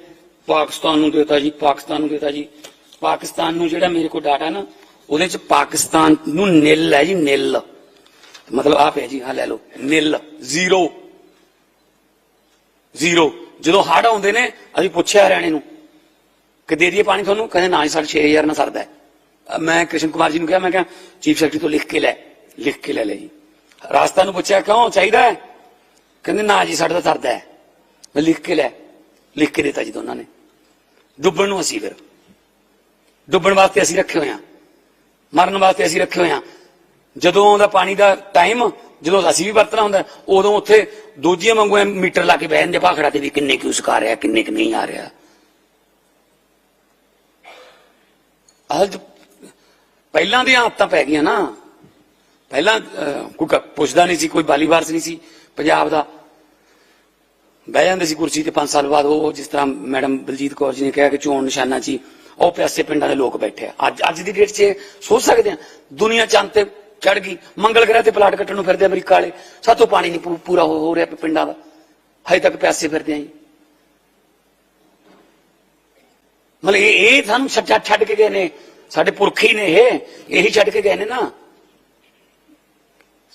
ਪਾਕਿਸਤਾਨ ਨੂੰ ਦੇਤਾ ਜੀ ਪਾਕਿਸਤਾਨ ਨੂੰ ਦੇਤਾ ਜੀ। ਪਾਕਿਸਤਾਨ ਨੂੰ ਜਿਹੜਾ ਮੇਰੇ ਕੋਲ ਡਾਟਾ ਨਾ ਉਹਦੇ 'ਚ ਪਾਕਿਸਤਾਨ ਨੂੰ ਨਿਲ ਹੈ ਜੀ ਨਿਲ। ਮਤਲਬ ਆ ਪਿਆ ਜੀ ਹਾਂ ਲੈ ਲਓ ਨਿਲ ਜ਼ੀਰੋ। ਜ਼ੀਰੋ। ਜਦੋਂ ਹੜ ਆਉਂਦੇ ਨੇ ਅਸੀਂ ਪੁੱਛਿਆ ਹਰਿਆਣੇ ਨੂੰ ਕਿ ਦੇ ਦਈਏ ਪਾਣੀ ਤੁਹਾਨੂੰ? ਕਹਿੰਦੇ ਨਾ ਜੀ ਸਾਡੇ 6000 ਨਾਲ ਸਰਦਾ ਮੈਂ ਕ੍ਰਿਸ਼ਨ ਕੁਮਾਰ ਜੀ ਨੂੰ ਕਿਹਾ ਮੈਂ ਕਿਹਾ ਚੀਫ ਸੈਕਟਰੀ ਤੋਂ ਲਿਖ ਕੇ ਲੈ ਲਿਖ ਕੇ ਲੈ ਲੈ ਜੀ। ਰਾਸਤਾ ਨੂੰ ਪੁੱਛਿਆ ਕਿਉਂ ਚਾਹੀਦਾ ਕਹਿੰਦੇ ਨਾ ਜੀ ਸਾਡੇ ਤਾਂ ਸਰਦਾ ਹੈ। ਮੈਂ ਲਿਖ ਕੇ ਲੈ, ਲਿਖ ਕੇ ਦਿੱਤਾ ਜੀ ਦੋਨਾਂ ਨੇ। ਡੁੱਬਣ ਨੂੰ ਅਸੀਂ ਫਿਰ। ਡੁੱਬਣ ਵਾਸਤੇ ਅਸੀਂ ਰੱਖੇ ਹੋਏ ਹਾਂ। ਮਰਨ ਵਾਸਤੇ ਅਸੀਂ ਰੱਖੇ ਹੋਏ ਹਾਂ। ਜਦੋਂ ਆਉਂਦਾ ਪਾਣੀ ਦਾ ਟਾਈਮ ਜਦੋਂ ਅਸੀਂ ਵੀ ਵਰਤਣਾ ਹੁੰਦਾ, ਉਦੋਂ ਉੱਥੇ ਦੂਜੀਆਂ ਵਾਂਗੂ ਮੀਟਰ ਲਾ ਕੇ ਬਹਿ ਜਾਂਦੇ ਭਾਖੜਾ ਤੇ ਵੀ ਕਿੰਨੇ ਕਿਉਂ ਸੁਕਾ ਰਿਹਾ, ਕਿੰਨੇ ਕਿ ਨਹੀਂ ਆ ਰਿਹਾ। ਅੱਜ ਪਹਿਲਾਂ ਦੀਆਂ ਆਦਤਾਂ ਪੈ ਗਈਆਂ ਨਾ। ਪਹਿਲਾਂ ਕੋਈ ਪੁੱਛਦਾ ਨਹੀਂ ਸੀ, ਕੋਈ ਬਾਲੀਵਾਰਸ ਨਹੀਂ ਸੀ। ਪੰਜਾਬ ਦਾ ਬਹਿ ਜਾਂਦੇ ਸੀ ਕੁਰਸੀ ਤੇ 5 ਸਾਲ ਬਾਅਦ ਉਹ ਜਿਸ ਤਰ੍ਹਾਂ ਮੈਡਮ ਬਲਜੀਤ ਕੌਰ ਜੀ ਨੇ ਕਿਹਾ ਕਿ ਚੋਣ ਨਿਸ਼ਾਨਾ ਸੀ ਉਹ ਪਿਆਸੇ ਪਿੰਡਾਂ ਦੇ ਲੋਕ ਬੈਠੇ ਆ। ਅੱਜ ਅੱਜ ਦੀ ਡੇਟ 'ਚ ਸੋਚ ਸਕਦੇ ਆ? ਦੁਨੀਆ ਚੰਦ ਤੇ ਚੜ ਗਈ, ਮੰਗਲ ਗ੍ਰਹਿ ਤੇ ਪਲਾਟ ਕੱਟਣ ਨੂੰ ਫਿਰਦੇ ਅਮਰੀਕਾ ਵਾਲੇ, ਸਾਤੋਂ ਪਾਣੀ ਨਹੀਂ ਪੂਰਾ ਹੋ ਹੋ ਰਿਹਾ ਪਿੰਡਾਂ ਦਾ। ਹਜੇ ਤੱਕ ਪਿਆਸੇ ਫਿਰਦੇ ਆ ਜੀ। ਮਤਲਬ ਇਹ ਇਹ ਸਾਨੂੰ ਛੱਡ ਛੱਡ ਕੇ ਗਏ ਨੇ। ਸਾਡੇ ਪੁਰਖੀ ਨੇ ਇਹ, ਇਹੀ ਛੱਡ ਕੇ ਗਏ ਨੇ ਨਾ।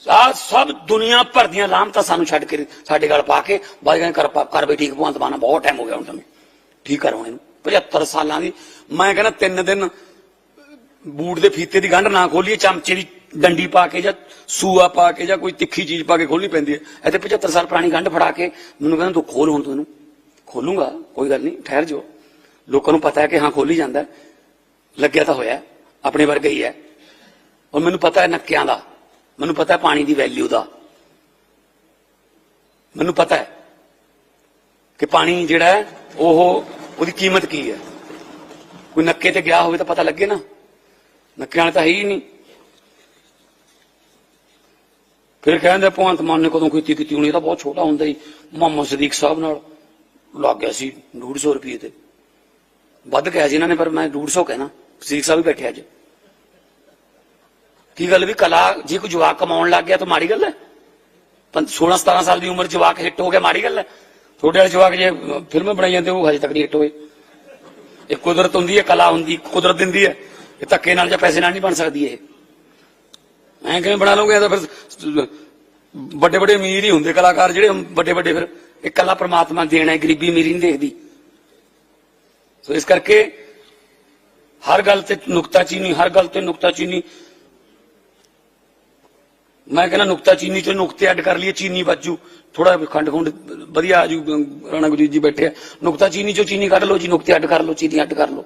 ਆ ਸਭ ਦੁਨੀਆ ਭਰ ਦੀਆਂ ਲਾਮਤਾਂ ਸਾਨੂੰ ਛੱਡ ਕੇ ਸਾਡੇ ਗੱਲ ਪਾ ਕੇ ਬਾਈ ਕਰ ਕਰ ਬਈ ਠੀਕ ਭਗਵੰਤ ਮਾਨਾ ਬਹੁਤ ਟਾਈਮ ਹੋ ਗਿਆ ਹੁਣ ਤੁਹਾਨੂੰ ਠੀਕ ਕਰ ਹੁਣ 75 ਸਾਲਾਂ ਦੀ। ਮੈਂ ਕਹਿੰਦਾ ਤਿੰਨ ਦਿਨ ਬੂਟ ਦੇ ਫੀਤੇ ਦੀ ਗੰਢ ਨਾ ਖੋਲੀਏ, ਚਮਚੇ ਦੀ ਡੰਡੀ ਪਾ ਕੇ ਜਾਂ ਸੂਆ ਪਾ ਕੇ ਜਾਂ ਕੋਈ ਤਿੱਖੀ ਚੀਜ਼ ਪਾ ਕੇ ਖੋਲਣੀ ਪੈਂਦੀ ਹੈ। ਇੱਥੇ 75 ਸਾਲ ਪੁਰਾਣੀ ਗੰਢ ਫੜਾ ਕੇ ਮੈਨੂੰ ਕਹਿੰਦਾ ਤੂੰ ਖੋਲ ਹੁਣ ਤੂੰ ਇਹਨੂੰ। ਖੋਲੂੰਗਾ, ਕੋਈ ਗੱਲ ਨਹੀਂ, ਠਹਿਰ ਜਾਓ। ਲੋਕਾਂ ਨੂੰ ਪਤਾ ਹੈ ਕਿ ਹਾਂ, ਖੋਲੀ ਜਾਂਦਾ ਲੱਗਿਆ ਤਾਂ ਹੋਇਆ ਆਪਣੇ ਵਰਗਾ ਹੀ ਹੈ। ਔਰ ਮੈਨੂੰ ਪਤਾ ਹੈ ਨੱਕਿਆਂ ਦਾ। ਮੈਨੂੰ ਪਤਾ ਹੈ ਪਾਣੀ ਦੀ ਵੈਲਿਊ ਦਾ। ਮੈਨੂੰ ਪਤਾ ਹੈ ਕਿ ਪਾਣੀ ਜਿਹੜਾ ਹੈ, ਉਹ, ਉਹਦੀ ਕੀਮਤ ਕੀ ਹੈ। ਕੋਈ ਨੱਕੇ ਤੇ ਗਿਆ ਹੋਵੇ ਤਾਂ ਪਤਾ ਲੱਗੇ ਨਾ। ਨੱਕੇ ਵਾਲੇ ਤਾਂ ਹੈ ਹੀ ਨਹੀਂ। ਫਿਰ ਕਹਿੰਦੇ ਭਗਵੰਤ ਮਾਨ ਨੇ ਕਦੋਂ ਕੀਤੀ ਕੀਤੀ ਹੋਣੀ? ਤਾਂ ਬਹੁਤ ਛੋਟਾ ਹੁੰਦਾ ਹੀ। ਮੁਹੰਮਦ ਸਦੀਕ ਸਾਹਿਬ ਨਾਲ ਲੱਗ ਗਿਆ ਸੀ 150 ਰੁਪਏ ਤੇ। ਵੱਧ ਗਿਆ ਸੀ ਇਹਨਾਂ ਨੇ, ਪਰ ਮੈਂ 150 ਕਹਿਣਾ। ਸਦੀਕ ਸਾਹਿਬ ਵੀ ਬੈਠੇ ਅੱਜ। ਕੀ ਗੱਲ ਵੀ ਕਲਾ, ਜੇ ਕੋਈ ਜਵਾਕ ਕਮਾਉਣ ਲੱਗ ਗਿਆ ਤਾਂ ਮਾੜੀ ਗੱਲ ਹੈ? 16 17 ਸਾਲ ਦੀ ਉਮਰ ਜਵਾਕ ਹਿੱਟ ਹੋ ਗਿਆ, ਮਾੜੀ ਗੱਲ ਹੈ? ਤੁਹਾਡੇ ਵਾਲੇ ਜਵਾਕ ਜੇ ਫਿਲਮਾਂ ਬਣਾਈ ਜਾਂਦੇ ਉਹ ਹਜੇ ਤੱਕ ਨਹੀਂ ਹਿੱਟ ਹੋਏ। ਇਹ ਕੁਦਰਤ ਹੁੰਦੀ ਹੈ, ਕਲਾ ਹੁੰਦੀ, ਕੁਦਰਤ ਦਿੰਦੀ ਹੈ। ਇਹ ਧੱਕੇ ਨਾਲ ਜਾਂ ਪੈਸੇ ਨਾਲ ਨਹੀਂ ਬਣ ਸਕਦੀ ਇਹ। ਐਂ ਕਿਵੇਂ ਬਣਾ ਲਓਗੇ ਤਾਂ ਫਿਰ ਵੱਡੇ ਵੱਡੇ ਅਮੀਰ ਹੀ ਹੁੰਦੇ ਕਲਾਕਾਰ ਜਿਹੜੇ ਵੱਡੇ ਵੱਡੇ ਫਿਰ। ਇਹ ਕਲਾ ਪ੍ਰਮਾਤਮਾ ਦੇਣਾ ਹੈ ਗਰੀਬੀ ਅਮੀਰੀ ਨਹੀਂ ਦੇਖਦੀ। ਸੋ ਇਸ ਕਰਕੇ ਹਰ ਗੱਲ ਤੇ ਨੁਕਤਾਚੀਨੀ ਹਰ ਗੱਲ ਤੇ ਨੁਕਤਾਚੀਨੀ ਮੈਂ ਕਹਿੰਦਾ ਨੁਕਤਾਚੀਨੀ ਚੋਂ ਨੁਕਤੇ ਅੱਡ ਕਰ ਲਈਏ, ਚੀਨੀ ਬਾਜੂ ਥੋੜਾ ਖੰਡ ਖੁੰਡ ਵਧੀਆ ਆਜੂ ਰਾਣਾ ਗੁਰਜੀਤ ਜੀ ਬੈਠੇ ਆ। ਨੁਕਤਾਚੀਨੀ ਚੋਂ ਚੀਨੀ ਕੱਢ ਲਓ ਜੀ, ਨੁਕਤੇ ਅੱਡ ਕਰ ਲਓ, ਚੀਨੀ ਅੱਡ ਕਰ ਲਓ।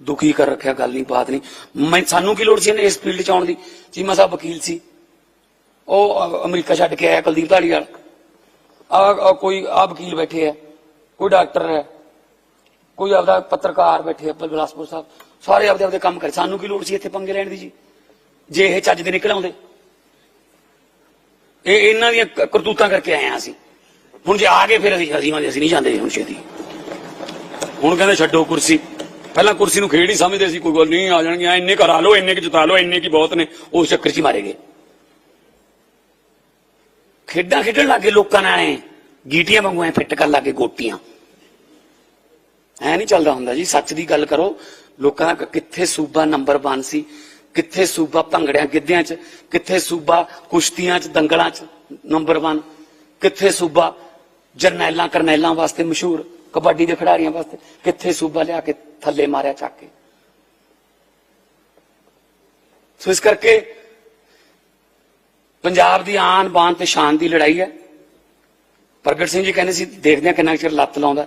ਦੁਖੀ ਕਰ ਰੱਖਿਆ, ਗੱਲ ਨਹੀਂ, ਬਾਤ ਨਹੀਂ। ਮੈਂ ਸਾਨੂੰ ਕੀ ਲੋੜ ਸੀ ਇਹਨੇ ਇਸ ਫੀਲਡ ਚ ਆਉਣ ਦੀ? ਚੀਮਾ ਸਾਹਿਬ ਵਕੀਲ ਸੀ। ਉਹ ਅਮਰੀਕਾ ਛੱਡ ਕੇ ਆਇਆ, ਕੁਲਦੀਪ ਢਾਲੀਵਾਲ ਆ ਕੋਈ, ਆ ਵਕੀਲ ਬੈਠੇ ਆ। ਕੋਈ ਡਾਕਟਰ ਹੈ। ਕੋਈ ਆਪਦਾ ਪੱਤਰਕਾਰ ਬੈਠੇ ਆ, ਬਲਾਸਪੁਰ ਸਾਹਿਬ। ਸਾਰੇ ਆਪਦੇ ਆਪਦੇ ਕੰਮ ਕਰੇ। ਸਾਨੂੰ ਕੀ ਲੋੜ ਸੀ ਇੱਥੇ ਪੰਗੇ ਲੈਣ ਦੀ ਜੀ? ਜੇ ਇਹ ਚੱਜ ਦੇ ਨਿਕਲ ਆਉਂਦੇ। ਇਹ ਇਹਨਾਂ ਦੀਆਂ ਕ- ਕਰਤੂਤਾਂ ਕਰਕੇ ਆਏ ਆ ਅਸੀਂ। ਹੁਣ ਜੇ ਆ ਗਏ ਫਿਰ ਅਸੀਂ ਅਸੀਂ ਅਸੀਂ ਨਹੀਂ ਜਾਂਦੇ ਹੁਣ ਛੇਤੀ। ਹੁਣ ਕਹਿੰਦੇ ਛੱਡੋ ਕੁਰਸੀ। ਪਹਿਲਾਂ ਕੁਰਸੀ ਨੂੰ ਖੇਡ ਹੀ ਸਮਝਦੇ ਸੀ, ਕੋਈ ਗੱਲ ਨਹੀਂ, ਆ ਜਾਣਗੇ ਇੰਨੇ ਕਰਾ ਲਓ, ਇੰਨੇ ਕਿ ਜਿਤਾ ਲਓ, ਇੰਨੇ ਕੀ ਬਹੁਤ ਨੇ, ਉਸ ਚੱਕਰ 'ਚ ਹੀ ਮਾਰੇ ਗਏ। ਖੇਡਾਂ ਖੇਡਣ ਲੱਗੇ ਲੋਕਾਂ ਨਾਲ ਐ। ਗੀਟੀਆਂ ਵਾਂਗੂ ਐ ਫਿੱਟ ਕਰਨ ਲੱਗੇ ਗੋਟੀਆਂ। ਐ ਨਹੀਂ ਚੱਲਦਾ ਹੁੰਦਾ ਜੀ, ਸੱਚ ਦੀ ਗੱਲ ਕਰੋ ਲੋਕਾਂ ਦਾ ਕਿੱਥੇ ਸੂਬਾ ਨੰਬਰ 1 ਸੀ? ਕਿੱਥੇ ਸੂਬਾ ਭੰਗੜਿਆਂ ਗਿੱਧਿਆਂ 'ਚ? ਕਿੱਥੇ ਸੂਬਾ ਕੁਸ਼ਤੀਆਂ 'ਚ ਦੰਗਲਾਂ 'ਚ ਨੰਬਰ 1 ਕਿੱਥੇ ਸੂਬਾ ਜਰਨੈਲਾਂ ਕਰਨੈਲਾਂ ਵਾਸਤੇ ਮਸ਼ਹੂਰ ਕਬੱਡੀ ਦੇ ਖਿਡਾਰੀਆਂ ਵਾਸਤੇ? ਕਿੱਥੇ ਸੂਬਾ ਲਿਆ ਕੇ ਥੱਲੇ ਮਾਰਿਆ ਚੱਕ ਕੇ? ਸੋ ਇਸ ਕਰਕੇ ਪੰਜਾਬ ਦੀ ਆਨ ਬਾਨ ਤੇ ਸ਼ਾਨ ਦੀ ਲੜਾਈ ਹੈ। ਪ੍ਰਗਟ ਸਿੰਘ ਜੀ ਕਹਿੰਦੇ ਸੀ ਦੇਖਦੇ ਹਾਂ ਕਿੰਨਾ ਕੁ ਚਿਰ ਲੱਤ ਲਾਉਂਦਾ।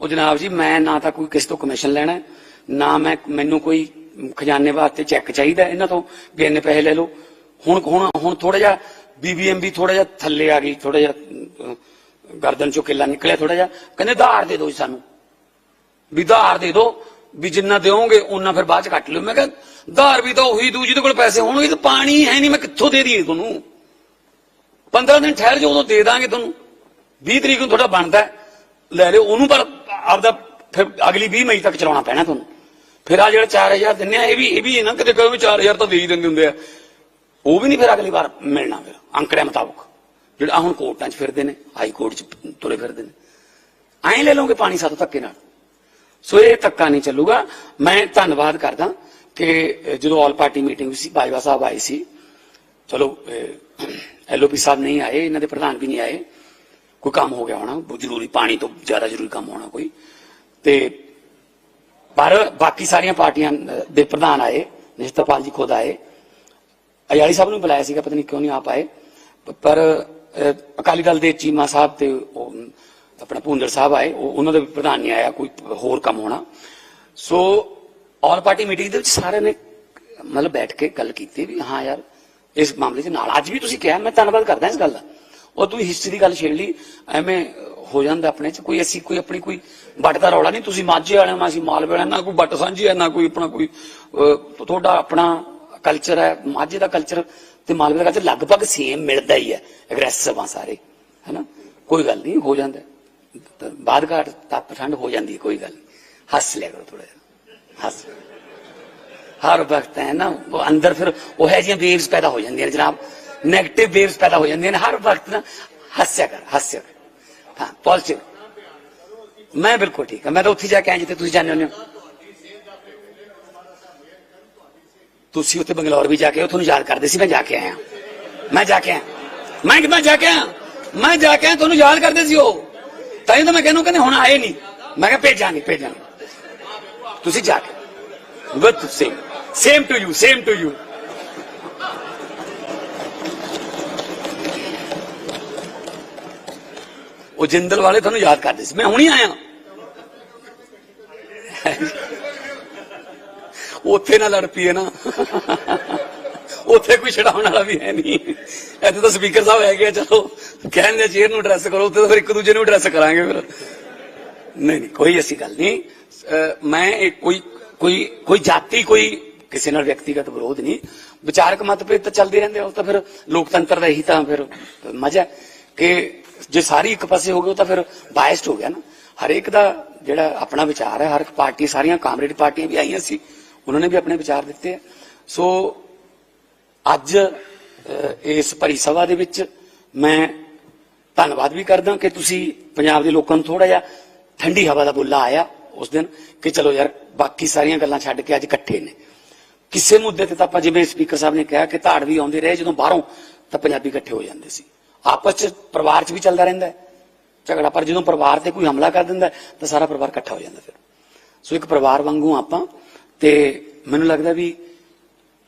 ਉਹ ਜਨਾਬ ਜੀ ਮੈਂ ਨਾ ਤਾਂ ਕੋਈ ਕਿਸੇ ਤੋਂ ਕਮਿਸ਼ਨ ਲੈਣਾ ਹੈ, ਨਾ ਮੈਂ, ਮੈਨੂੰ ਕੋਈ ਖਜ਼ਾਨੇ ਵਾਸਤੇ ਚੈੱਕ ਚਾਹੀਦਾ, ਇਹਨਾਂ ਤੋਂ ਵੀ ਇੰਨੇ ਪੈਸੇ ਲੈ ਲਓ। ਹੁਣ ਹੁਣ ਹੁਣ ਥੋੜਾ ਜਿਹਾ ਬੀਬੀਐਮਬੀ ਥੋੜਾ ਜਿਹਾ ਥੱਲੇ ਆ ਗਈ ਥੋੜਾ ਜਿਹਾ ਗਰਦਨ ਚੋਂ ਕਿੱਲਾ ਨਿਕਲਿਆ ਥੋੜਾ ਜਿਹਾ। ਕਹਿੰਦੇ ਧਾਰ ਦੇ ਦਿਓ ਜੀ ਸਾਨੂੰ। ਵੀ ਧਾਰ ਦੇ ਦਿਓ, ਵੀ ਜਿੰਨਾ ਦਿਓਗੇ ਉਹਨਾਂ ਫਿਰ ਬਾਅਦ ਚ ਕੱਟ ਲਿਓ। ਮੈਂ ਕਿਹਾ, ਧਾਰ ਵੀ ਤਾਂ ਉਹੀ ਦੂਜੀ ਜਿਹਦੇ ਕੋਲ ਪੈਸੇ ਹੋਣਗੇ, ਤਾਂ ਪਾਣੀ ਹੈ ਨਹੀਂ, ਮੈਂ ਕਿੱਥੋਂ ਦੇ ਦਈਏ ਤੁਹਾਨੂੰ? 15 ਦਿਨ ਠਹਿਰ ਜਾਓ, ਉਦੋਂ ਦੇ ਦਾਂਗੇ ਤੁਹਾਨੂੰ। 20 ਤਰੀਕ ਨੂੰ ਤੁਹਾਡਾ ਬਣਦਾ ਲੈ ਲਿਓ, ਉਹਨੂੰ ਪਰ ਆਪਦਾ ਫਿਰ ਅਗਲੀ 20 ਮਈ ਤੱਕ ਚਲਾਉਣਾ ਪੈਣਾ ਤੁਹਾਨੂੰ। ਫਿਰ ਆ ਜਿਹੜਾ 4000 ਦਿੰਨੇ ਆ, ਇਹ ਵੀ ਇਹ ਵੀ ਇਹ ਨਾ ਕਿਤੇ ਕਹੋ ਵੀ 4000 ਤਾਂ ਦੇ ਹੀ ਦਿੰਦੇ ਹੁੰਦੇ ਆ। ਉਹ ਵੀ ਨਹੀਂ ਫਿਰ ਅਗਲੀ ਵਾਰ ਮਿਲਣਾ ਫਿਰ, ਅੰਕੜਿਆਂ ਮੁਤਾਬਕ। ਜਿਹੜਾ ਹੁਣ ਕੋਰਟਾਂ 'ਚ ਫਿਰਦੇ ਨੇ, ਹਾਈ ਕੋਰਟ 'ਚ ਤੁਰੇ ਫਿਰਦੇ ਨੇ। ਐਂ ਲੈ ਲਓਗੇ ਪਾਣੀ ਸਾਤੋਂ ਧੱਕੇ ਨਾਲ। ਸੋ ਇਹ ਧੱਕਾ ਨਹੀਂ ਚੱਲੂਗਾ। ਮੈਂ ਧੰਨਵਾਦ ਕਰਦਾ ਕਿ ਜਦੋਂ ਆਲ ਪਾਰਟੀ ਮੀਟਿੰਗ ਸੀ, ਬਾਜਵਾ ਸਾਹਿਬ ਆਏ ਸੀ। ਚਲੋ ਐਲਓਪੀ ਸਾਹਿਬ ਨਹੀਂ ਆਏ, ਇਹਨਾਂ ਦੇ ਪ੍ਰਧਾਨ ਵੀ ਨਹੀਂ ਆਏ। ਕੋਈ ਕੰਮ ਹੋ ਗਿਆ ਹੋਣਾ, ਜ਼ਰੂਰੀ ਪਾਣੀ ਤੋਂ ਜ਼ਿਆਦਾ ਜ਼ਰੂਰੀ ਕੰਮ ਹੋਣਾ ਕੋਈ। ਤੇ ਪਰ ਬਾਕੀ ਸਾਰੀਆਂ ਪਾਰਟੀਆਂ ਦੇ ਪ੍ਰਧਾਨ ਆਏ ਨਿਸ਼ਤਰਪਾਲ ਜੀ ਖੁਦ ਆਏ। ਅਯਾਲੀ ਸਾਹਿਬ ਨੂੰ ਬੁਲਾਇਆ ਸੀਗਾ ਪਤਾ ਨਹੀਂ ਕਿਉਂ ਨਹੀਂ ਆ ਪਾਏ ਪਰ ਅਕਾਲੀ ਦਲ ਦੇ ਚੀਮਾ ਸਾਹਿਬ ਤੇ ਉਹ, ਆਪਣਾ ਭੁੰਦਰ ਸਾਹਿਬ ਆਏ। ਉਹਨਾਂ ਦਾ ਵੀ ਪ੍ਰਧਾਨ ਨਹੀਂ ਆਇਆ ਕੋਈ ਹੋਰ ਕੰਮ ਹੋਣਾ। ਸੋ ਆਲ ਪਾਰਟੀ ਮੀਟਿੰਗ ਦੇ ਵਿੱਚ ਸਾਰਿਆਂ ਨੇ ਮਤਲਬ ਬੈਠ ਕੇ ਗੱਲ ਕੀਤੀ ਵੀ ਹਾਂ ਯਾਰ ਇਸ ਮਾਮਲੇ 'ਚ ਨਾਲ। ਅੱਜ ਵੀ ਤੁਸੀਂ ਕਿਹਾ ਮੈਂ ਧੰਨਵਾਦ ਕਰਦਾ ਇਸ ਗੱਲ ਦਾ। ਉਹ ਤੁਸੀਂ ਹਿਸਟਰੀ ਦੀ ਗੱਲ ਛੇੜ ਲਈ। ਐਵੇਂ ਹੋ ਜਾਂਦਾ ਆਪਣੇ 'ਚ, ਕੋਈ ਅਸੀਂ ਕੋਈ ਆਪਣੀ ਕੋਈ ਵੱਟ ਦਾ ਰੌਲਾ ਨਹੀਂ, ਤੁਸੀਂ ਮਾਝੇ ਵਾਲਿਆਂ ਨਾਲ, ਅਸੀਂ ਮਾਲਵੇ ਵਾਲਿਆਂ ਨਾਲ, ਕੋਈ ਵੱਟ ਸਾਂਝੀ ਹੈ ਨਾ, ਕੋਈ ਆਪਣਾ ਕੋਈ ਤੁਹਾਡਾ ਆਪਣਾ ਕਲਚਰ ਹੈ, ਮਾਝੇ ਦਾ ਕਲਚਰ ਤੇ ਮਾਲਵੇ ਦਾ ਕਲਚਰ ਲਗਭਗ ਸੇਮ ਮਿਲਦਾ ਹੀ ਹੈ ਐਗਰੈਸਿਵ ਆ ਸਾਰੇ, ਹੈਨਾ? ਕੋਈ ਗੱਲ ਨਹੀਂ, ਹੋ ਜਾਂਦਾ ਹੈ। ਬਾਅਦ ਘਾਟ ਤੱਪ ਠੰਡ ਹੋ ਜਾਂਦੀ ਹੈ, ਕੋਈ ਗੱਲ ਨਹੀਂ। ਹੱਸ ਲਿਆ ਕਰੋ ਥੋੜਾ ਜਿਹਾ, ਹੱਸ। ਹਰ ਵਕਤ ਹੈ ਨਾ, ਉਹ ਅੰਦਰ ਫਿਰ ਉਹ ਹੈ ਜਿਹੀਆਂ ਵੇਵਸ ਪੈਦਾ ਹੋ ਜਾਂਦੀਆਂ ਨੇ, ਜਨਾਬ। 네ਗੇਟਿਵ ਵੇਵਸ ਪੈਦਾ ਹੋ ਜਾਂਦੀਆਂ ਨੇ, ਹਰ ਵਕਤ ਨਾ, ਹੱਸਿਆ ਕਰ ਹੱਸਿਆ ਕਰ। ਹਾਂ ਪੋਜ਼ਿਟਿਵ ਮੈਂ ਬਿਲਕੁਲ ਠੀਕ ਹਾਂ ਮੈਂ ਤਾਂ ਉੱਥੇ ਜਾ ਕੇ ਆਇਆ ਜਿੱਥੇ ਤੁਸੀਂ ਜਾਂਦੇ ਹੁੰਦੇ ਹੋ ਤੁਸੀਂ ਉੱਥੇ ਬੰਗਲੌਰ ਵੀ ਜਾ ਕੇ ਆਏ, ਉਹ ਤੁਹਾਨੂੰ ਯਾਦ ਕਰਦੇ ਸੀ ਮੈਂ ਜਾ ਕੇ ਆਇਆ ਮੈਂ ਜਾ ਕੇ ਆਇਆ ਮੈਂ ਮੈਂ ਜਾ ਕੇ ਆਇਆ ਮੈਂ ਜਾ ਕੇ ਆਇਆ ਤੁਹਾਨੂੰ ਯਾਦ ਕਰਦੇ ਸੀ ਉਹ ਤਾਂ ਹੀ ਤਾਂ ਮੈਂ ਕਹਿੰਦਾ ਕਹਿੰਦੇ ਹੁਣ ਆਏ ਨਹੀਂ ਮੈਂ ਕਿਹਾ ਭੇਜਾਂਗੇ ਭੇਜਾਂਗੇ ਤੁਸੀਂ ਜਾ ਕੇ with same same to you same to you ਉਹ ਜਿੰਦਲ ਵਾਲੇ ਤੁਹਾਨੂੰ ਯਾਦ ਕਰਦੇ ਸੀ। ਮੈਂ ਹੁਣੀ ਆਇਆ। ਉੱਥੇ ਨਾ ਲੜ ਪਈਏ ਨਾ। ਉੱਥੇ ਕੋਈ ਛਡਾਉਣ ਵਾਲਾ ਵੀ ਹੈ ਨਹੀਂ। ਇੱਥੇ ਤਾਂ ਸਪੀਕਰ ਸਾਹਿਬ ਹੈਗੇ ਆ, ਚਲੋ। ਕਹਿੰਦੇ ਚੇਅਰ ਨੂੰ ਐਡਰੈਸ ਕਰੋ ਉੱਥੇ ਤਾਂ ਫਿਰ ਇੱਕ ਦੂਜੇ ਨੂੰ ਐਡਰੈਸ ਕਰਾਂਗੇ ਫਿਰ। ਨਹੀਂ ਨਹੀਂ ਕੋਈ ਐਸੀ ਗੱਲ ਨਹੀਂ। ਮੈਂ ਕੋਈ ਕੋਈ ਕੋਈ ਜਾਤੀ ਕੋਈ ਕਿਸੇ ਨਾਲ ਵਿਅਕਤੀਗਤ ਵਿਰੋਧ ਨਹੀਂ। ਵਿਚਾਰਕ ਮਤਭੇਦ ਤਾਂ ਚੱਲਦੇ ਰਹਿੰਦੇ ਉਹ ਤਾਂ ਫਿਰ ਲੋਕਤੰਤਰ ਦਾ ਹੀ ਤਾਂ ਫਿਰ ਮਜ਼ਾ ਕਿ ਜੇ ਸਾਰੀ ਇੱਕ ਪਾਸੇ ਹੋ ਗਏ ਉਹ ਤਾਂ ਫਿਰ ਬਾਇਸਡ ਹੋ ਗਿਆ ਨਾ। ਹਰੇਕ ਦਾ ਜਿਹੜਾ ਆਪਣਾ ਵਿਚਾਰ ਹੈ, ਹਰ ਇੱਕ ਪਾਰਟੀ, ਸਾਰੀਆਂ ਕਾਮਰੇਡ ਪਾਰਟੀਆਂ ਵੀ ਆਈਆਂ ਸੀ, ਉਹਨਾਂ ਨੇ ਵੀ ਆਪਣੇ ਵਿਚਾਰ ਦਿੱਤੇ ਆ। ਸੋ ਅੱਜ ਇਸ ਭਰੀ ਸਭਾ ਦੇ ਵਿੱਚ ਮੈਂ ਧੰਨਵਾਦ ਵੀ ਕਰਦਾ ਕਿ ਤੁਸੀਂ ਪੰਜਾਬ ਦੇ ਲੋਕਾਂ ਨੂੰ ਥੋੜਾ ਜਿਹਾ ਠੰਡੀ ਹਵਾ ਦਾ ਬੁੱਲਾ ਆਇਆ ਉਸ ਦਿਨ ਕਿ ਚਲੋ ਯਾਰ, ਬਾਕੀ ਸਾਰੀਆਂ ਗੱਲਾਂ ਛੱਡ ਕੇ ਅੱਜ ਇਕੱਠੇ ਨੇ। ਕਿਸੇ ਮੁੱਦੇ ਤੇ ਤਾਂ ਆਪਾਂ ਜਿਵੇਂ ਸਪੀਕਰ ਸਾਹਿਬ ਨੇ ਕਿਹਾ ਕਿ ਧਾੜ ਵੀ ਆਉਂਦੇ ਰਹੇ, ਜਦੋਂ ਬਾਹਰੋਂ ਤਾਂ ਪੰਜਾਬੀ ਇਕੱਠੇ ਹੋ ਜਾਂਦੇ ਸੀ। ਆਪਸ ਚ ਪਰਿਵਾਰ ਚ ਵੀ ਚੱਲਦਾ ਰਹਿੰਦਾ ਝਗੜਾ, ਪਰ ਜਦੋਂ ਪਰਿਵਾਰ ਤੇ ਕੋਈ ਹਮਲਾ ਕਰ ਦਿੰਦਾ ਤਾਂ ਸਾਰਾ ਪਰਿਵਾਰ ਇਕੱਠਾ ਹੋ ਜਾਂਦਾ ਫਿਰ। ਸੋ ਇੱਕ ਪਰਿਵਾਰ ਵਾਂਗੂ ਆਪਾਂ, ਤੇ ਮੈਨੂੰ ਲੱਗਦਾ ਵੀ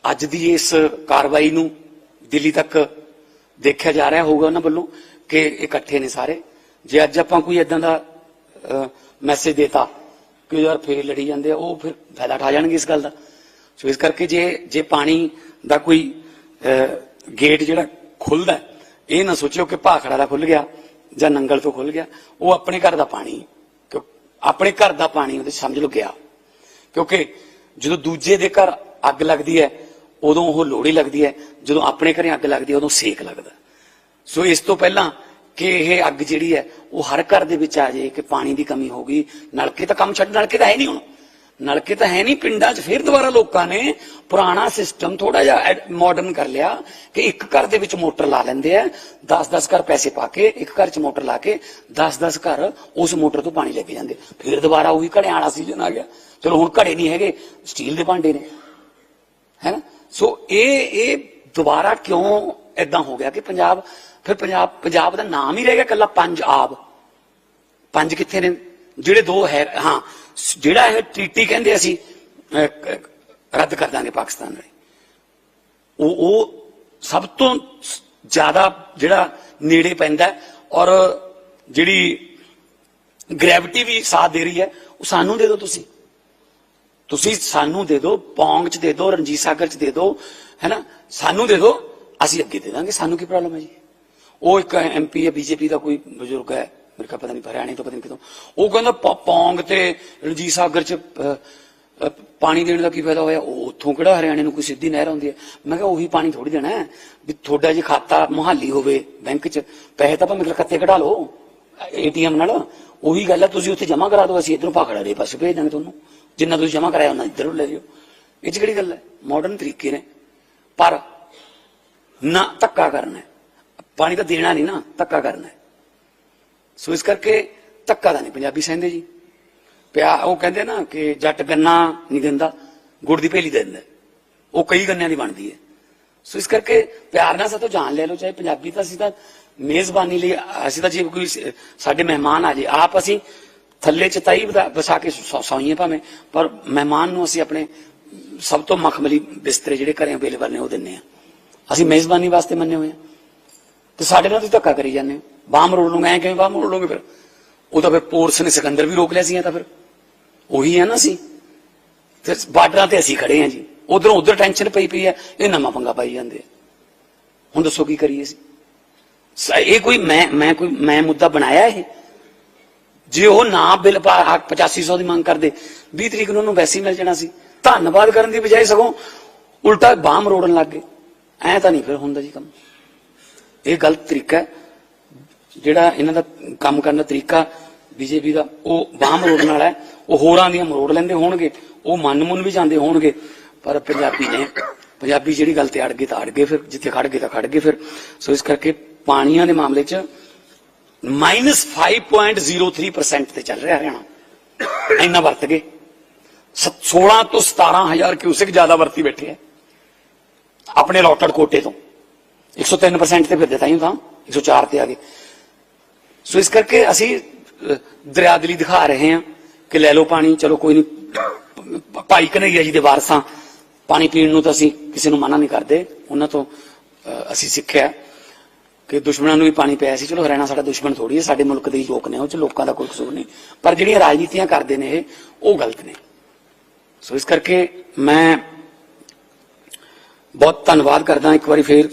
ਅੱਜ ਦੀ ਇਸ ਕਾਰਵਾਈ ਨੂੰ ਦਿੱਲੀ ਤੱਕ ਦੇਖਿਆ ਜਾ ਰਿਹਾ ਹੋਊਗਾ ਉਹਨਾਂ ਵੱਲੋਂ ਕਿ ਇਕੱਠੇ ਨੇ ਸਾਰੇ। ਜੇ ਅੱਜ ਆਪਾਂ ਕੋਈ ਇਦਾਂ ਦਾ ਮੈਸੇਜ ਦੇਤਾ ਕਿ ਯਾਰ ਫੇਰ ਲੜੀ ਜਾਂਦੇ ਆ, ਉਹ ਫਿਰ ਫਾਇਦਾ ਉਠਾ ਜਾਣਗੇ ਇਸ ਗੱਲ ਦਾ। ਸੋ ਇਸ ਕਰਕੇ ਜੇ ਜੇ ਪਾਣੀ ਦਾ ਕੋਈ ਗੇਟ ਜਿਹੜਾ ਖੁੱਲਦਾ ਇਹ ਨਾ ਸੋਚਿਓ ਕਿ ਭਾਖੜਾ ਦਾ ਖੁੱਲ ਗਿਆ ਜਾਂ ਨੰਗਲ ਤੋਂ ਖੁੱਲ ਗਿਆ। ਉਹ ਆਪਣੇ ਘਰ ਦਾ ਪਾਣੀ, ਕਿਉਂ- ਆਪਣੇ ਘਰ ਦਾ ਪਾਣੀ ਉਹਦੇ ਸਮਝ ਲਓ ਗਿਆ। ਕਿਉਂਕਿ ਜਦੋਂ ਦੂਜੇ ਦੇ ਘਰ ਅੱਗ ਲੱਗਦੀ ਹੈ, ਉਦੋਂ ਉਹ ਲੋੜੀ ਲੱਗਦੀ ਹੈ, ਜਦੋਂ ਆਪਣੇ ਘਰੇ ਅੱਗ ਲੱਗਦੀ ਹੈ, ਉਦੋਂ ਸੇਕ ਲੱਗਦਾ। ਸੋ ਇਸ ਤੋਂ ਪਹਿਲਾਂ ਕਿ ਇਹ ਅੱਗ ਜਿਹੜੀ ਹੈ, ਉਹ ਹਰ ਘਰ ਦੇ ਵਿੱਚ ਆ ਜਾਏ ਕਿ ਪਾਣੀ ਦੀ ਕਮੀ ਹੋ ਗਈ। ਨਲਕੇ ਤਾਂ ਕੰਮ ਛੱਡ, ਨਲਕੇ ਤਾਂ ਹੈ ਨਹੀਂ ਹੁਣ। ਨਲਕੇ ਤਾਂ ਹੈ ਨਹੀਂ, ਪਿੰਡਾਂ 'ਚ ਫਿਰ ਦੁਬਾਰਾ ਲੋਕਾਂ ਨੇ ਪੁਰਾਣਾ ਸਿਸਟਮ ਥੋੜਾ ਜਿਹਾ ਮਾਡਰਨ ਕਰ ਲਿਆ ਕਿ ਇੱਕ ਘਰ ਦੇ ਵਿੱਚ ਮੋਟਰ ਲਾ ਲੈਂਦੇ ਆ 10-10 ਘਰ ਪੈਸੇ ਪਾ ਕੇ ਇੱਕ ਘਰ 'ਚ ਮੋਟਰ ਲਾ ਕੇ 10-10 ਘਰ ਉਸ ਮੋਟਰ ਤੋਂ ਪਾਣੀ ਲੈ ਕੇ ਜਾਂਦੇ। ਫਿਰ ਦੁਬਾਰਾ ਉਹੀ ਘੜਿਆਂ ਵਾਲਾ ਸੀਜ਼ਨ ਆ ਗਿਆ। ਚਲੋ ਹੁਣ ਘੜੇ ਨਹੀਂ ਹੈਗੇ ਸਟੀਲ ਦੇ ਭਾਂਡੇ ਨੇ। ਹੈ ਨਾ ਸੋ ਇਹ ਇਹ ਦੁਬਾਰਾ ਕਿਉਂ ਇਦਾਂ ਹੋ ਗਿਆ ਕਿ ਪੰਜਾਬ, ਫਿਰ ਪੰਜਾਬ ਪੰਜਾਬ ਦਾ ਨਾਮ ਹੀ ਰਹਿ ਗਿਆ ਕੱਲਾ ਪੰਜ ਆਬ। ਪੰਜ ਕਿੱਥੇ ਨੇ? ਜਿਹੜੇ ਦੋ ਹੈ, ਹਾਂ ਜਿਹੜਾ ਇਹ ਟ੍ਰੀਟੀ ਕਹਿੰਦੇ ਅਸੀਂ ਰੱਦ ਕਰ ਦਾਂਗੇ ਪਾਕਿਸਤਾਨ ਨਾਲ ਉਹ ਉਹ ਸਭ ਤੋਂ ਜ਼ਿਆਦਾ ਜਿਹੜਾ ਨੇੜੇ ਪੈਂਦਾ ਔਰ ਜਿਹੜੀ ਗ੍ਰੈਵਿਟੀ ਵੀ ਸਾਥ ਦੇ ਰਹੀ ਹੈ, ਉਹ ਸਾਨੂੰ ਦੇ ਦਿਓ ਤੁਸੀਂ। ਤੁਸੀਂ ਸਾਨੂੰ ਦੇ ਦਿਓ, ਪੌਂਗ ਚ ਦੇ ਦਿਓ, ਰਣਜੀਤ ਸਾਗਰ ਚ ਦੇ ਦਿਓ ਹੈਨਾ ਸਾਨੂੰ ਦੇ ਦਿਓ, ਅਸੀਂ ਅੱਗੇ ਦੇ ਦਾਂਗੇ। ਸਾਨੂੰ ਕੀ ਪ੍ਰੋਬਲਮ ਹੈ ਜੀ? ਉਹ ਇੱਕ ਐਮਪੀ ਹੈ ਬੀਜੇਪੀ ਦਾ ਕੋਈ ਬਜ਼ੁਰਗ ਹੈ। ਮੇਰੇ ਕੋਲ ਪਤਾ ਨਹੀਂ ਹਰਿਆਣੇ ਤੋਂ ਪਤਾ ਨਹੀਂ ਕਿਤੋਂ। ਉਹ ਕਹਿੰਦਾ ਪੌਂਗ ਤੇ ਰਣਜੀਤ ਸਾਗਰ ਚ ਪਾਣੀ ਦੇਣ ਦਾ ਕੀ ਫਾਇਦਾ ਹੋਇਆ? ਉਹ ਉੱਥੋਂ ਕਿਹੜਾ ਹਰਿਆਣੇ ਨੂੰ ਕੋਈ ਸਿੱਧੀ ਨਹਿਰ ਆਉਂਦੀ ਹੈ? ਮੈਂ ਕਿਹਾ ਉਹੀ ਪਾਣੀ ਥੋੜੀ ਦੇਣਾ ਵੀ ਤੁਹਾਡਾ ਜੇ ਖਾਤਾ ਮੁਹਾਲੀ ਹੋਵੇ ਬੈਂਕ ਚ, ਪੈਸੇ ਤਾਂ ਭਾਵੇਂ ਕਲਕੱਤੇ ਕਢਾ ਲਓ, ਏਟੀਐਮ ਨਾਲ। ਉਹੀ ਗੱਲ ਹੈ, ਤੁਸੀਂ ਉੱਥੇ ਜਮ੍ਹਾਂ ਕਰਾ ਦਿਓ, ਅਸੀਂ ਇਧਰੋਂ ਭਾਖੜਾ ਦੇ ਪਾਸੇ ਭੇਜ ਦਾਂਗੇ ਤੁਹਾਨੂੰ। ਜਿੰਨਾ ਤੁਸੀਂ ਜਮ੍ਹਾਂ ਕਰਾਇਆ, ਉਹਨਾਂ ਇੱਧਰੋਂ ਲੈ ਜਿਓ ਇਹ ਚ ਕਿਹੜੀ ਗੱਲ ਹੈ? ਮਾਡਰਨ ਤਰੀਕੇ ਨੇ। ਪਰ ਨਾ ਧੱਕਾ ਕਰਨਾ ਹੈ। ਪਾਣੀ ਤਾਂ ਦੇਣਾ ਨਹੀਂ ਨਾ, ਧੱਕਾ ਕਰਨਾ ਸੋ ਇਸ ਕਰਕੇ ਧੱਕਾ ਦਾ ਨਹੀਂ ਪੰਜਾਬੀ ਸਹਿੰਦੇ ਜੀ। ਪਿਆ ਉਹ ਕਹਿੰਦੇ ਨਾ ਕਿ ਜੱਟ ਗੰਨਾ ਨਹੀਂ ਦਿੰਦਾ, ਗੁੜ ਦੀ ਭੇਲੀ ਦੇ ਦਿੰਦਾ। ਉਹ ਕਈ ਗੰਨਿਆਂ ਦੀ ਬਣਦੀ ਹੈ। ਸੋ ਇਸ ਕਰਕੇ ਪਿਆਰ ਨਾਲ ਸਾਤੋਂ ਜਾਣ ਲੈ ਲਓ, ਚਾਹੇ ਪੰਜਾਬੀ ਤਾਂ ਅਸੀਂ ਤਾਂ ਮੇਜ਼ਬਾਨੀ ਲਈ, ਅਸੀਂ ਤਾਂ ਜੇ ਕੋਈ ਸਾਡੇ ਮਹਿਮਾਨ ਆ ਜੇ, ਆਪ ਅਸੀਂ ਥੱਲੇ ਚਤਾਈ ਵਦਾ- ਵਸਾ ਕੇ ਸੌਈਏ ਭਾਵੇਂ, ਪਰ ਮਹਿਮਾਨ ਨੂੰ ਅਸੀਂ ਆਪਣੇ ਸਭ ਤੋਂ ਮਖਮਲੀ ਬਿਸਤਰੇ ਜਿਹੜੇ ਘਰੇ ਅਵੇਲੇਬਲ ਨੇ ਉਹ ਦਿੰਨੇ ਆ ਅਸੀਂ ਮੇਜ਼ਬਾਨੀ ਵਾਸਤੇ ਮੰਨੇ ਹੋਏ ਆ ਤੇ ਸਾਡੇ ਨਾਲ ਤੁਸੀਂ ਧੱਕਾ ਕਰੀ ਜਾਂਦੇ ਹੋ। ਬਾਹ ਮਰੋੜ ਲੂੰਗਾ ਐ ਕਿਵੇਂ ਬਾਹ ਮਰੋੜ ਲਓਗੇ ਫਿਰ? ਉਹ ਤਾਂ ਫਿਰ ਪੋਰਸ ਨੇ ਸਿਕੰਦਰ ਵੀ ਰੋਕ ਲਿਆ ਸੀ, ਇਹ ਤਾਂ ਫਿਰ। ਉਹੀ ਹੈ ਨਾ ਸੀ ਤੇ ਬਾਰਡਰਾਂ ਤੇ ਅਸੀਂ ਖੜੇ ਹਾਂ ਜੀ। ਉਧਰੋਂ ਉਧਰ ਟੈਨਸ਼ਨ ਪਈ ਪਈ ਹੈ, ਇਹ ਨਵਾਂ ਪੰਗਾ ਪਾਈ ਜਾਂਦੇ ਆ। ਹੁਣ ਦੱਸੋ ਕੀ ਕਰੀਏ ਸੀ, ਇਹ ਕੋਈ ਮੈਂ ਮੈਂ ਕੋਈ, ਮੈਂ ਮੁੱਦਾ ਬਣਾਇਆ ਇਹ? ਜੇ ਉਹ ਨਾ ਬਿੱਲ ਪਾ 8500 ਦੀ ਮੰਗ ਕਰਦੇ 20 ਤਰੀਕ ਨੂੰ ਉਹਨੂੰ ਵੈਸੇ ਮਿਲ ਜਾਣਾ ਸੀ। ਧੰਨਵਾਦ ਕਰਨ ਦੀ ਬਜਾਏ ਸਗੋਂ ਉਲਟਾ ਬਾਹਮ ਰੋੜਨ ਲੱਗ ਗਏ। ਐ ਤਾਂ ਨਹੀਂ ਫਿਰ ਹੁੰਦਾ ਜੀ ਕੰਮ। ਇਹ ਗਲਤ ਤਰੀਕਾ ਜਿਹੜਾ ਇਹਨਾਂ ਦਾ ਕੰਮ ਕਰਨ ਦਾ ਤਰੀਕਾ ਬੀਜੇਪੀ ਦਾ, ਉਹ ਬਾਹਮ ਰੋੜਨ ਨਾਲ ਹੈ। ਉਹ ਹੋਰਾਂ ਦੀਆਂ ਮਰੋੜ ਲੈਂਦੇ ਹੋਣਗੇ। ਉਹ ਮਨ ਮੁੰਨ ਵੀ ਜਾਂਦੇ ਹੋਣਗੇ। ਪਰ ਪੰਜਾਬੀ ਨੇ, ਪੰਜਾਬੀ ਜਿਹੜੀ ਗੱਲ ਤੇ ਅੜ ਗਏ ਤਾਂ ਅੜ ਗਏ ਫਿਰ। ਜਿੱਥੇ ਖੜ ਗਏ ਤਾਂ ਖੜ ਗਏ ਫਿਰ। ਸੋ ਇਸ ਕਰਕੇ ਪਾਣੀਆਂ ਦੇ ਮਾਮਲੇ 'ਚ ਮਾਈਨਸ 5.03% ਤੇ ਚੱਲ ਰਿਹਾ ਹਰਿਆਣਾ। ਇੰਨਾ ਵਰਤ ਗਏ। ਸ- 16 ਤੋਂ 17000 ਕਿਊਸਿਕ ਜ਼ਿਆਦਾ ਵਰਤੀ ਬੈਠੇ ਹੈ ਆਪਣੇ ਲੋਟਡ ਕੋਟੇ ਤੋਂ। 103% ਤੇ ਫਿਰਦੇ ਤਾਂ ਹੀ ਤਾਂ 104 ਤੇ ਆ ਗਏ ਸੋ ਇਸ ਕਰਕੇ ਅਸੀਂ ਅਹ, ਦਰਿਆਦਲੀ ਦਿਖਾ ਰਹੇ ਹਾਂ ਕਿ ਲੈ ਲਓ ਪਾਣੀ ਚਲੋ ਕੋਈ ਨਹੀਂ ਭਾਈ ਕਨਈਆ ਜੀ ਦੇ ਵਾਰਸਾਂ ਪਾਣੀ ਪੀਣ ਨੂੰ ਤਾਂ ਅਸੀਂ ਕਿਸੇ ਨੂੰ ਮਨਾ ਨਹੀਂ ਕਰਦੇ। ਉਹਨਾਂ ਤੋਂ ਅਸੀਂ ਸਿੱਖਿਆ ਕਿ ਦੁਸ਼ਮਣਾਂ ਨੂੰ ਵੀ ਪਾਣੀ ਪਿਆ ਸੀ। ਚਲੋ ਹਰਿਆਣਾ ਸਾਡਾ ਦੁਸ਼ਮਣ ਥੋੜੀ ਹੈ ਸਾਡੇ ਮੁਲਕ ਦੇ ਹੀ ਲੋਕ ਨੇ ਉਹ ਚ ਲੋਕਾਂ ਦਾ ਕੋਈ ਕਸੂਰ ਨਹੀਂ। ਪਰ ਜਿਹੜੀਆਂ ਰਾਜਨੀਤੀਆਂ ਕਰਦੇ ਨੇ ਇਹ ਉਹ ਗਲਤ ਨੇ। ਸੋ ਇਸ ਕਰਕੇ ਮੈਂ ਬਹੁਤ ਧੰਨਵਾਦ ਕਰਦਾ। ਇੱਕ ਵਾਰੀ ਫੇਰ